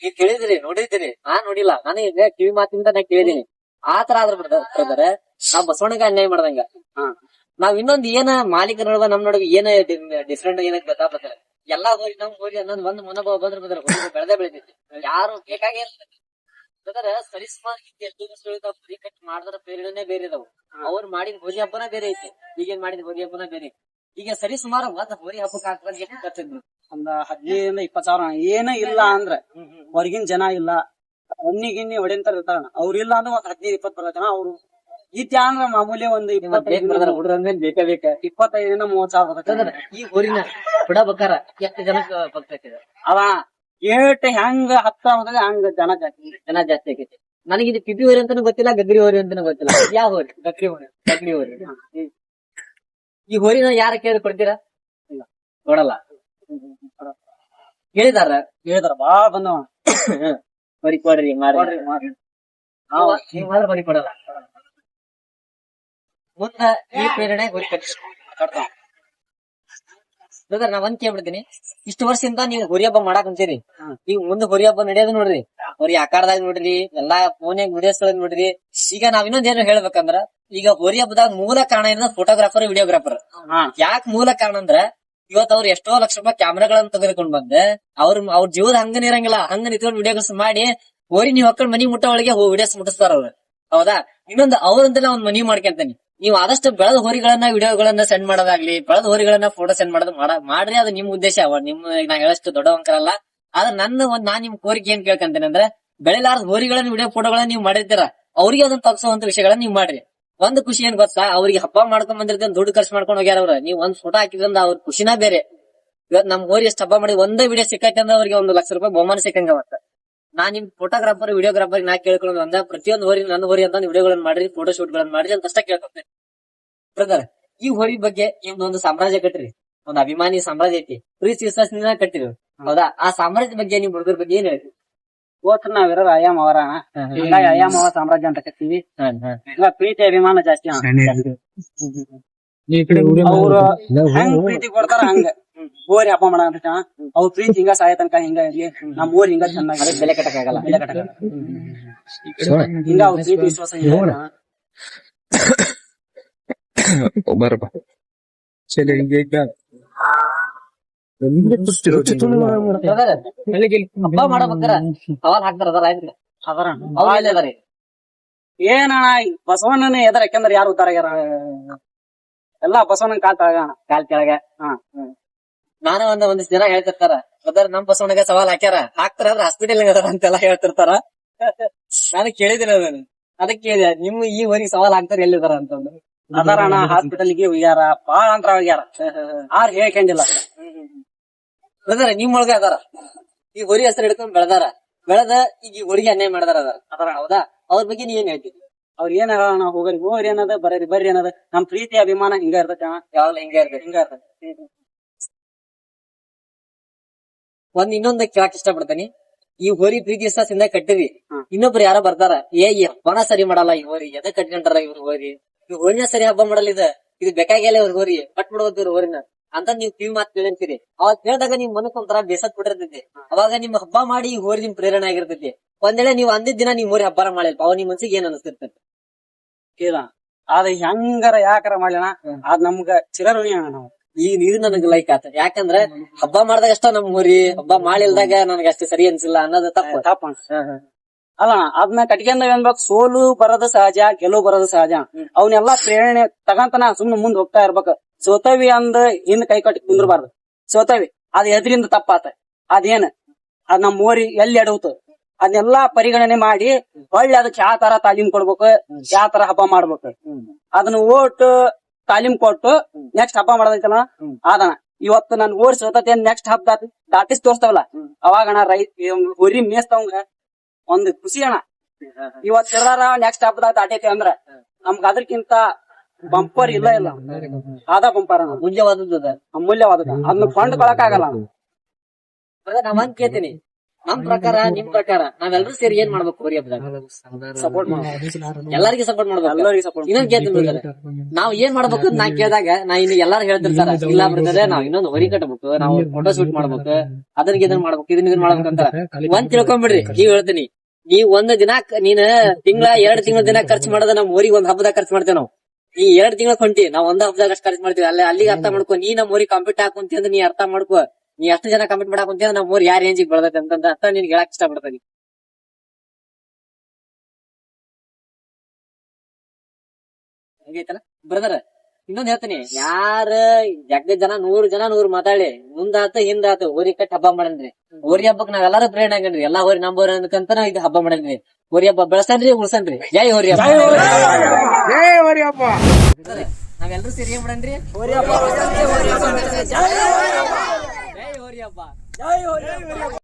ನೀವ್ ಕೇಳಿದಿರಿ ನೋಡಿದಿರಿ ನಾ ನೋಡಿಲ್ಲ. ನಾನು ಈಗ ಕಿವಿ ಮಾತಿಂದ ನಾ ಕೇಳಿದೀನಿ. ಆತರ ತರ ಆದ್ರ ಬ್ರದರ್ ನಾವ್ ಬಸವಣ್ಣಗ ಅನ್ಯಾಯ ಮಾಡ್ದಂಗ. ಹಾ. ನಾವ್ ಇನ್ನೊಂದ್ ಏನ ಮಾಲೀಕ ನಡುವ ನಮ್ ನೋಡಿ ಏನ ಡಿಫ್ರೆಂಟ್ ಏನ ಗೊತ್ತಾಗ್ತದೆ ಎಲ್ಲಾ ಹೋಗಿ ನಮ್ ಹೋಗಿ ಅನ್ನೊಂದ್ ಒಂದ್ ಮನೋಭಾವ ಬಂದ್ರೆ ಬಂದ್ರೆ ಬೆಳೆದೇ ಬೆಳಿತೈತಿ. ಯಾರು ಬೇಕಾಗೇ ಬ್ರದರ್ ಸರಿಸುಮಾರು ಮಾಡಿದ್ರ ಪ್ರೇರಣೆ ಬೇರೆ ಇದಾವು. ಅವ್ರು ಮಾಡಿದ ಹೋರಿ ಹಬ್ಬನ ಬೇರೆ ಐತಿ. ಈಗೇನ್ ಮಾಡಿದ ಹೋರಿ ಹಬ್ಬನ ಬೇರೆ ಈಗ ಸರಿ ಸುಮಾರು ಒಂದ್ ಹೋರಿ ಹಬ್ಬಕ್ಕೆ ಹಾಕ್ತಾರೆ ಎಷ್ಟು ಕಟ್ಟಿದ್ರು ಒಂದ್ ಹದಿನೈದರಿಂದ ಇಪ್ಪತ್ ಸಾವಿರ ಏನ ಇಲ್ಲ ಅಂದ್ರ ಹೊರಗಿನ ಜನ ಇಲ್ಲ. ಅಣ್ಣಿ ಗಿನ್ನಿ ಹೊಡೆಂತಾರ ಇರ್ತಾರ ಅವ್ರ ಇಲ್ಲ ಅಂದ್ರೆ ಒಂದ್ ಹದಿನೈದು ಇಪ್ಪತ್ ಜನ ಅವ್ರು. ಇತ್ಯಾ ಅಂದ್ರ ಮಾಮೂಲಿ ಒಂದ್ ಅಂದ್ಮೇಲೆ ಬೇಕೇ ಬೇಕ. ಇಪ್ಪತ್ತೈದರಿಂದ ಮೂವತ್ ಸಾವಿರ ಈ ಹೊರಿನ ಬಿಡಬೇಕಾರ ಎಷ್ಟು ಜನಕ್ಕೆ ಅವ ಏಟ್ ಹೆಂಗ ಹತ್ತ ಹೋದಾಗ ಹಂಗ ಜನ ಜಾಸ್ತಿ. ಜನ ಜಾಸ್ತಿ ಆಗೈತಿ ನನಗೆ ಇದು ಪಿಪಿ ಹೊರಿ ಅಂತಾನು ಗೊತ್ತಿಲ್ಲ ಗಗ್ರಿ ಹೋರಿ ಅಂತಾನು ಗೊತ್ತಿಲ್ಲ. ಯಾವ ಹೊರಿ ಗಗ್ರಿ ಹೊರಿ ಗಗ್ರಿ ಹೋರಿ. ಈ ಹೋರಿನ ಯಾರ ಕೇಳಿ ಕೊಡ್ತೀರಾ? ನೋಡಲ್ಲ ಕೊಡಲ್ಲ. ಕೇಳಿದಾರ ಹೇಳಿದಾರ ಬಾಳ ಬಂದವ. ಬರಿ ಕೊಡ್ರಿ ಮಾಡಿ ಕೊಡ್ರಿ ಮಾಡ್ರಿ ನಾವು ಮಾತ್ರ ಬರಿ ಕೊಡಲ್ಲ. ಮುಂದ ಈ ಪ್ರೇರಣೆ ಗುರಿ ಕಟ್ಟಿ ಬ್ರದರ್ ನಾ ಒಂದ್ ಕೇಳ್ಬಿಡ್ತೀನಿ. ಇಷ್ಟು ವರ್ಷದಿಂದ ನೀವು ಹುರಿ ಹಬ್ಬ ಮಾಡಾಕ್ ಅಂತೀರಿ. ಈಗ ಮುಂದೆ ಹುರಿ ಹಬ್ಬ ನಡೆಯೋದು ನೋಡ್ರಿ. ಹೊರಿ ಆಕಾರದಾಗ ನೋಡ್ರಿ ಎಲ್ಲಾ ಫೋನ್ಯಾಗ ವಿಡಿಯೋಸ್ ನೋಡ್ರಿ. ಈಗ ನಾವ್ ಇನ್ನೊಂದ್ ಏನು ಹೇಳ್ಬೇಕಂದ್ರ ಈಗ ಹುರಿ ಹಬ್ಬದಾಗ ಮೂಲ ಕಾರಣ ಏನಂದ್ರೆ ಫೋಟೋಗ್ರಾಫರ್ ವಿಡಿಯೋಗ್ರಾಫರ್ ಹಾ. ಯಾಕೆ ಮೂಲ ಕಾರಣ ಅಂದ್ರ ಇವತ್ ಅವ್ರ ಎಷ್ಟೋ ಲಕ್ಷ ರೂಪಾಯಿ ಕ್ಯಾಮ್ರಾಗಳನ್ನ ತೆಗೆದುಕೊಂಡ್ ಬಂದ. ಅವ್ರ ಅವ್ರ ಜೀವದ ಹಂಗ ಇರಂಗಿಲ್ಲ ಹಂಗ ನಿಂತ್ಕೊಂಡ್ ವಿಡಿಯೋಸ್ ಮಾಡಿ ಹೋರಿ ನೀವ್ ಹೊಕ್ಕಳ್ ಮನಿ ಮುಟ್ಟ ಒಳಗೆ ವಿಡಿಯೋಸ್ ಮುಟ್ಟಿಸ್ತಾರ ಅವ್ರ. ಹೌದಾ? ಇನ್ನೊಂದು ಅವ್ರಂತ ಒಂದ್ ಮನಿ ಮಾಡ್ಕೊಂತಾನೆ. ನೀವು ಆದಷ್ಟು ಬೆಳೆದ ಹೋರಿಗಳನ್ನ, ವಿಡಿಯೋಗಳನ್ನ ಸೆಂಡ್ ಮಾಡೋದಾಗ್ಲಿ, ಬೆಳೆದ ಹೋರಿಗಳನ್ನ ಫೋಟೋ ಸೆಂಡ್ ಮಾಡೋದು ಮಾಡ- ಮಾಡ್ರಿ, ಅದು ನಿಮ್ ಉದ್ದೇಶ. ನಿಮ್ ನಾ ಹೇಳಷ್ಟು ದೊಡ್ಡ ಅಂಕರಲ್ಲ ಆದ್ರೆ ನನ್ನ ಒಂದ್, ನಾನ್ ನಿಮ್ ಕೋರಿಕೆ ಏನ್ ಕೇಳ್ಕಂತೇನೆ ಅಂದ್ರೆ, ಬೆಳೆಲಾರ್ದ ಹೋರಿಗಳನ್ನ, ವಿಡಿಯೋ ಫೋಟೋಗಳನ್ನ ನೀವು ಮಾಡಿರ್ತೀರ, ಅವ್ರಿಗೆ ಅದನ್ನ ತಗ್ಸುವಂತ ವಿಷಯಗಳನ್ನ ನೀವು ಮಾಡ್ರಿ. ಒಂದ್ ಖುಷಿ ಏನ್ ಗೊತ್ತಾ? ಅವ್ರಿಗೆ ಹಬ್ಬ ಮಾಡ್ಕೊಂಡ್ ಬಂದಿರ್ತೇನೆ, ದುಡ್ಡು ಖರ್ಚು ಮಾಡ್ಕೊಂಡು ಹೋಗ್ಯಾರ ಅವ್ರ. ನೀವ್ ಒಂದ್ ಫೋಟೋ ಹಾಕಿದ್ರಿಂದ ಅವ್ರ ಖುಷಿನ ಬೇರೆ. ಇವತ್ ನಮ್ ಹೋರಿ ಎಷ್ಟ್ ಹಬ್ಬ ಮಾಡಿ ಒಂದೇ ವಿಡಿಯೋ ಸಿಕ್ಕಂದ್ರೆ ಅವ್ರಿಗೆ ಒಂದು ಲಕ್ಷ ರೂಪಾಯಿ ಬಹುಮಾನ ಸಿಕ್ಕಂಗ ಅವತ್ತ. ನಾ ನಿಮ್ ಫೋಟೋಗ್ರಾಫರ್ ವಿಡಿಯೋಗ್ರಾಫರ್ ನಾ ಕೇಳ್ಕೊಳ್ಳೋದು ಅಂದ ಪ್ರತಿಯೊಂದು ಹೋರಿ ನನ್ನ ಹೋರಿ ಅಂತ ವಿಡಿಯೋಗಳನ್ನ ಮಾಡ್ರಿ ಫೋಟೋ ಶೂಟ್ ಗಳನ್ನ ಮಾಡ್ರಿ ಅಂತ ಅಷ್ಟೇ ಕೇಳ್ಕೊತೇನೆ. ಬ್ರದರ್ ಈ ಹೋರಿ ಬಗ್ಗೆ ನಿಮ್ದು ಒಂದು ಸಾಮ್ರಾಜ್ಯ ಕಟ್ರಿ ಒಂದ್ ಅಭಿಮಾನಿ ಸಾಮ್ರಾಜ್ಯ ಐತಿ. ಪ್ರೀತಿ ವಿಶ್ವಾಸದಿಂದ ಕಟ್ಟಿರಿ. ಹೌದಾ? ಆ ಸಾಮ್ರಾಜ್ಯದ ಬಗ್ಗೆ ನಿಮ್ ಹುಡುಗರ ಬಗ್ಗೆ ಏನ್ ಹೇಳ್ತೀವಿ ಹೋತ್ರ ನಾವಿರೋ ಅಯ್ಯಮ್ಮ ಅವರ ಹಿಂಗಾಗಿ ಅಯ್ಯಮ್ಮ ಅವರ ಸಾಮ್ರಾಜ್ಯ ಅಂತ ಕಟ್ತೀವಿ ಇಲ್ಲ ಪ್ರೀತಿ ಅಭಿಮಾನ ಜಾಸ್ತಿ ಅವ. ಅವ್ರು ಹೆಂಗ್ ಪ್ರೀತಿ ಕೊಡ್ತಾರ ಹಂಗ. ಊರಿ ಹಬ್ಬ ಮಾಡಂತ ಅವ್ರ ಪ್ರೀತಿ ಹಿಂಗ ಸಾಯ ತನಕ ಹಿಂಗ ಇರ್ಲಿ. ನಮ್ ಊರ್ ಹಿಂಗ ಚೆನ್ನಾಗಿ ಬೆಲೆ ಕಟ್ಟಕ್ಕಾಗಲ್ಲ. ಬೆಲೆ ಕಟ್ಟಲ್ಲ ಹಿಂಗ ಅವ್ರ ಪ್ರೀತಿ ವಿಶ್ವಾಸ ಹಿಂಗ ಬರಪ್ಪ. ಚಲಿ ಹಿಂಗೆ ಬ್ರದರ್ ಹಬ್ಬ ಮಾಡಬೇಕಾರ ಸವಾಲ್ ಹಾಕ್ತಾರ ಅದಾರ ಆಯ್ತು ಅದರ. ಅವ್ರ ಅದಾರಿ ಏನಣ್ಣ ಬಸವಣ್ಣನ ಎದರ ಯಾಕಂದ್ರ ಯಾರು ಉದ್ದಾರ ಎಲ್ಲಾ ಬಸವಣ್ಣನ ಕಾಲ್ ಕೆಳಗ ಕಾಲ್ ಕೆಳಗ ಹಾ. ನಾನು ಒಂದ್ ಒಂದಿಷ್ಟು ಜನ ಹೇಳ್ತಿರ್ತಾರ, ಬ್ರದರ್, ನಮ್ ಬಸವಣ್ಣಗ ಸವಾಲ್ ಹಾಕ್ಯಾರ, ಹಾಕ್ತಾರ ಹಾಸ್ಪಿಟಲ್ ಅದಾರ ಅಂತೆಲ್ಲ ಹೇಳ್ತಿರ್ತಾರ. ನಾನು ಕೇಳಿದಿನ ಅದನ್ನ. ಅದಕ್ಕೆ ಕೇಳಿದೆ, ನಿಮ್ ಈ ಊರಿಗೆ ಸವಾಲ್ ಹಾಕ್ತಾರ ಎಲ್ಲಿದಾರ? ಅಂತಂದು ಅದಾರಣ ಹಾಸ್ಪಿಟಲ್ಗೆ ಹೋಗ್ಯಾರ ಬಾಳ ಅಂತರ ಹೋಗ್ಯಾರ ಆರ್ ಹೇಳ್ಕೊಂಡಿಲ್ಲ. ಬ್ರದರ್ ನಿಮ್ಮೊಳಗ ಅದಾರ. ಈ ಹೊರಿ ಹೆಸರು ಹಿಡ್ಕೊಂಡ್ ಬೆಳೆದಾರ. ಬೆಳೆದ ಈಗ ಈ ಹೊರಿಗೆ ಅನ್ಯಾಯ ಮಾಡದಾರ ಅದಾರ. ಅದಾರ ಹೌದಾ? ಅವ್ರ ಬಗ್ಗೆ ನೀ ಏನ್ ಹೇಳ್ತಿದ್ರು ಅವ್ರ ಏನ ಅಣ್ಣ, ಹೋಗರಿ. ಹೋಗ್ರಿ ಏನದ, ಬರ್ರಿ ಬರ್ರಿ ಏನದ ನಮ್ ಪ್ರೀತಿ, ಅಭಿಮಾನ ಹಿಂಗ ಇರ್ತೈತಿ ಅಣ್ಣ. ಯಾವಾಗ್ಲೂ ಹಿಂಗ ಇರ್ತೈತಿ ಹಿಂಗ ಇರ್ತೈತಿ. ಒಂದ್ ಇನ್ನೊಂದ್ ಕೇಳಕ್ ಇಷ್ಟಪಡ್ತೇನೆ. ಈ ಹೋರಿ ಪ್ರೀತಿ ವಿಶ್ವಾಸದಿಂದ ಕಟ್ಟಿವಿ. ಇನ್ನೊಬ್ರು ಯಾರೋ ಬರ್ತಾರ ಏ ಈ ಹಬ್ಬನ ಸರಿ ಮಾಡಲ್ಲ ಈ ಹೋರಿ ಎದ ಕಟ್ಕೊಂಡಾರ ಇವ್ರ ಹೋರಿ? ಈ ಹೋರಿನ ಸರಿ ಹಬ್ಬ ಮಾಡಲ್ಲ ಇದ. ಇದು ಬೇಕಾಗಿಲ್ಲ ಇವ್ರ ಹೋರಿ. ಕಟ್ ಬಿಡೋದ್ ಇವ್ರ ಹೋರಿನ. ಅಂತ ನೀವ್ ಕಿವಿ ಮಾತು ಕೇಳಿರ್ತೀರಿ ಅವಾಗ ಕೇಳಿದಾಗ ನಿಮ್ ಮನಕ್ ಒಂಥರ ಬೇಸತ್ ಬಿಟ್ಟಿರ್ತೈತಿ. ಅವಾಗ ನಿಮ್ ಹಬ್ಬ ಮಾಡಿ ಈ ಹೋರಿ ನಿಮ್ ಪ್ರೇರಣೆ ಆಗಿರ್ತೈತಿ. ಒಂದೇಳೆ ನೀವ್ ಅಂದಿದ್ ದಿನ ನೀವ್ ಹೋರಿ ಹಬ್ಬ ಮಾಡಿಲ್ಪ ಅವ್ ನಿಮ್ ಮನ್ಸಿಗೆ ಏನ್ ಅನಿಸ್ತಿರ್ತೈತಿ? ಕೇಳ. ಅದ ಹೆಂಗಾರ ಯಾಕಾರ ಮಾಡ್ಲಣ ಅದ್ ನಮ್ಗ ಚಿರಋಣಿ ನಾವು. ಈಗ ಇದು ನನಗ್ ಲೈಕ್ ಆತ ಯಾಕಂದ್ರ ಹಬ್ಬ ಮಾಡ್ದಾಗ ಅಷ್ಟ ನಮ್ ಹೋರಿ ಹಬ್ಬ ಮಾಡಿಲ್ದಾಗ ನನಗೆ ಅಷ್ಟು ಸರಿ ಅನ್ಸಿಲ್ಲ ಅನ್ನೋದು ತಪ್ಪು. ತಪ್ಪ. ಅಲ್ಲ ಅದನ್ನ ಕಟ್ಕೊಂಡಾಗ ಏನ್ಬೇಕು? ಸೋಲು ಬರೋದು ಸಹಜ ಗೆಲುವು ಬರೋದು ಸಹಜ. ಅವನ್ನೆಲ್ಲಾ ಪ್ರೇರಣೆ ತಗಂತನ ಸುಮ್ನೆ ಮುಂದ್ ಹೋಗ್ತಾ ಇರ್ಬೇಕು. ಸೋತವಿ ಅಂದ ಹಿಂದ್ ಕೈ ಕಟ್ಟಿ ಕುಂದ್ರಬಾರ್ದು. ಸೋತವಿ ಅದ್ ಎದ್ರಿಂದ ತಪ್ಪಾತ. ಅದೇನ್? ಅದ್ ನಮ್ ಊರಿ ಎಲ್ಲಿ ಎಡவுತು ಅದನ್ನೆಲ್ಲಾ ಪರಿಗಣನೆ ಮಾಡಿ ಒಳ್ಳೆ ಅದಕ್ಕೆ ಯಾವ ತರ ತಾಲೀಮ್ ಕೊಡ್ಬೇಕು ಯಾವ ತರ ಹಬ್ಬ ಮಾಡ್ಬೇಕು. ಅದನ್ನ ಓಟ್ ತಾಲೀಮ್ ಕೊಟ್ಟು ನೆಕ್ಸ್ಟ್ ಹಬ್ಬ ಮಾಡೋದೈತಲ್ಲ ಆದನ. ಇವತ್ತು ನನ್ ಓಡ್ ಸೋತತಿ ನೆಕ್ಸ್ಟ್ ಹಬ್ಬ ದಾಟಿ ದಾಟಿಸ್ ತೋರ್ಸ್ತಾವಲ್ಲ ಅವಾಗಣ ರೈ ಹುರಿ ಮೇಸ್ತವಂಗ ಒಂದ್ ಖುಷಿ ಅಣ್ಣ. ಇವತ್ ನೆಕ್ಸ್ಟ್ ಹಬ್ಬದಾಗ ದಾಟೈತಿ ಅಂದ್ರ ನಮ್ಗ ಅದಕ್ಕಿಂತ ಬಂಪರ್ ಇಲ್ಲ ಇಲ್ಲ. ಆದ ಬಂಪರ್ ಅಣ್ಣ. ಅದ. ಅಮೂಲ್ಯವಾದದ ಅದನ್ನ ಕೊಂಡ್ಕೊಳಕ್ ಆಗಲ್ಲ. ಒಂದ್ ಕೇಳ್ತೀನಿ. ನಮ್ ಪ್ರಕಾರ ನಿಮ್ ಪ್ರಕಾರ? ನಾವೆಲ್ಲರೂ ಸೇರಿ ಏನ್ ಮಾಡ್ಬೇಕು ಹೋರಿ ಹಬ್ಬದಾಗ? ಸಪೋರ್ಟ್ ಮಾಡ್ಬೇಕು. ಎಲ್ಲರಿಗೆ ಸಪೋರ್ಟ್ ಮಾಡ್ಬೇಕು. ಎಲ್ಲರಿಗೂ ಸಪೋರ್ಟ್ ಇನ್ನೊಂದ್. ನಾವ್ ಏನ್ ಮಾಡ್ಬೇಕು ಅಂತ ನಾ ಕೇಳಿದಾಗ ನಾ ಇನ್ನು ಎಲ್ಲಾರು ಹೇಳ್ತಿರ್ತಾರ ಇಲ್ಲ ಬ್ರದರ್ ನಾವ್ ಇನ್ನೊಂದ್ ಹೊರಿ ಕಟ್ಬೇಕು ನಾವ್ ಫೋಟೋ ಶೂಟ್ ಮಾಡ್ಬೇಕು ಅದನ್ನ ಇದನ್ನ ಮಾಡ್ಬೇಕು ಇದನ್ ಇದನ್ನ ಮಾಡ್ಬೇಕು ಅಂತ ಒಂದ್ ತಿಳ್ಕೊಂಬಿಡ್ರಿ ನೀವ್ ಹೇಳ್ತೀನಿ. ನೀವ್ ಒಂದ್ ದಿನ ನೀನ್ ತಿಂಗಳ ಎರಡ್ ತಿಂಗಳ ದಿನ ಖರ್ಚು ಮಾಡೋದ ನಮ್ ಊರಿಗೆ ಒಂದ್ ಹಬ್ಬದಾಗ ಖರ್ಚು ಮಾಡ್ತೇವೆ ನಾವು. ನೀ ಎರಡ್ ತಿಂಗಳ ಹೊಂಟಿ ನಾವ್ ಒಂದ್ ಹಬ್ಬದಾಗ ಅಷ್ಟ್ ಖರ್ಚು ಮಾಡ್ತೀವಿ. ಅಲ್ಲಿ ಅಲ್ಲಿಗೆ ಅರ್ಥ ಮಾಡ್ಕೊ ನೀ ನಮ್ ಊರಿಗೆ ಕಂಪ್ಲೀಟ್ ಹಾಕುಂತಿ ಅಂತ ನೀ ಅರ್ಥ ಮಾಡ್ಕೊ. ನೀ ಎಷ್ಟು ಜನ ಕಂಪ್ಲೀಟ್ ಮಾಡಕ್ ಕುಂತೀಯ ನಮ್ಮ ಊರ್ ಯಾರ ರೇಂಜಿಗೆ ಬೆಳದೈತೆ ಅಂತಂದ ಅಂತ ನಿನ್ಗೆ ಹೇಳಕ್ ಇಷ್ಟಪಡ್ತೀನಿ. ಹಂಗೈತಲ್ಲ? ಬ್ರದರ್ ಇನ್ನೊಂದ್ ಹೇಳ್ತೀನಿ. ಯಾರ ಜಗ್ಗ ಜನ ನೂರ್ ಜನ ನೂರ್ ಮಾತಾಡಿ ಮುಂದಾತ ಹಿಂದಾತ ಊರಿ ಕಟ್ಟಿ ಹಬ್ಬ ಮಾಡನ್ರಿ ಊರಿ ಹಬ್ಬಕ್ ನಾವೆಲ್ಲಾರು ಪ್ರೇರಣೆ ಆಗನ್ರಿ ಎಲ್ಲಾ ಊರಿ ನಂಬೋರ್ ಅನ್ಕಂತ ನಾವ್ ಇದು ಹಬ್ಬ ಮಾಡನ್ರಿ ಊರಿ ಹಬ್ಬ ಬೆಳಸನ್ರಿ ಉಳ್ಸನ್ರಿ. ಜೈ ಹೋರಿ ಹಬ್ಬ. ನಾವೆಲ್ಲರೂ ಸೇರಿ ಏನ್ ಮಾಡನ್ರಿ ಜೈ ಹೋರಿ ಹಬ್ಬ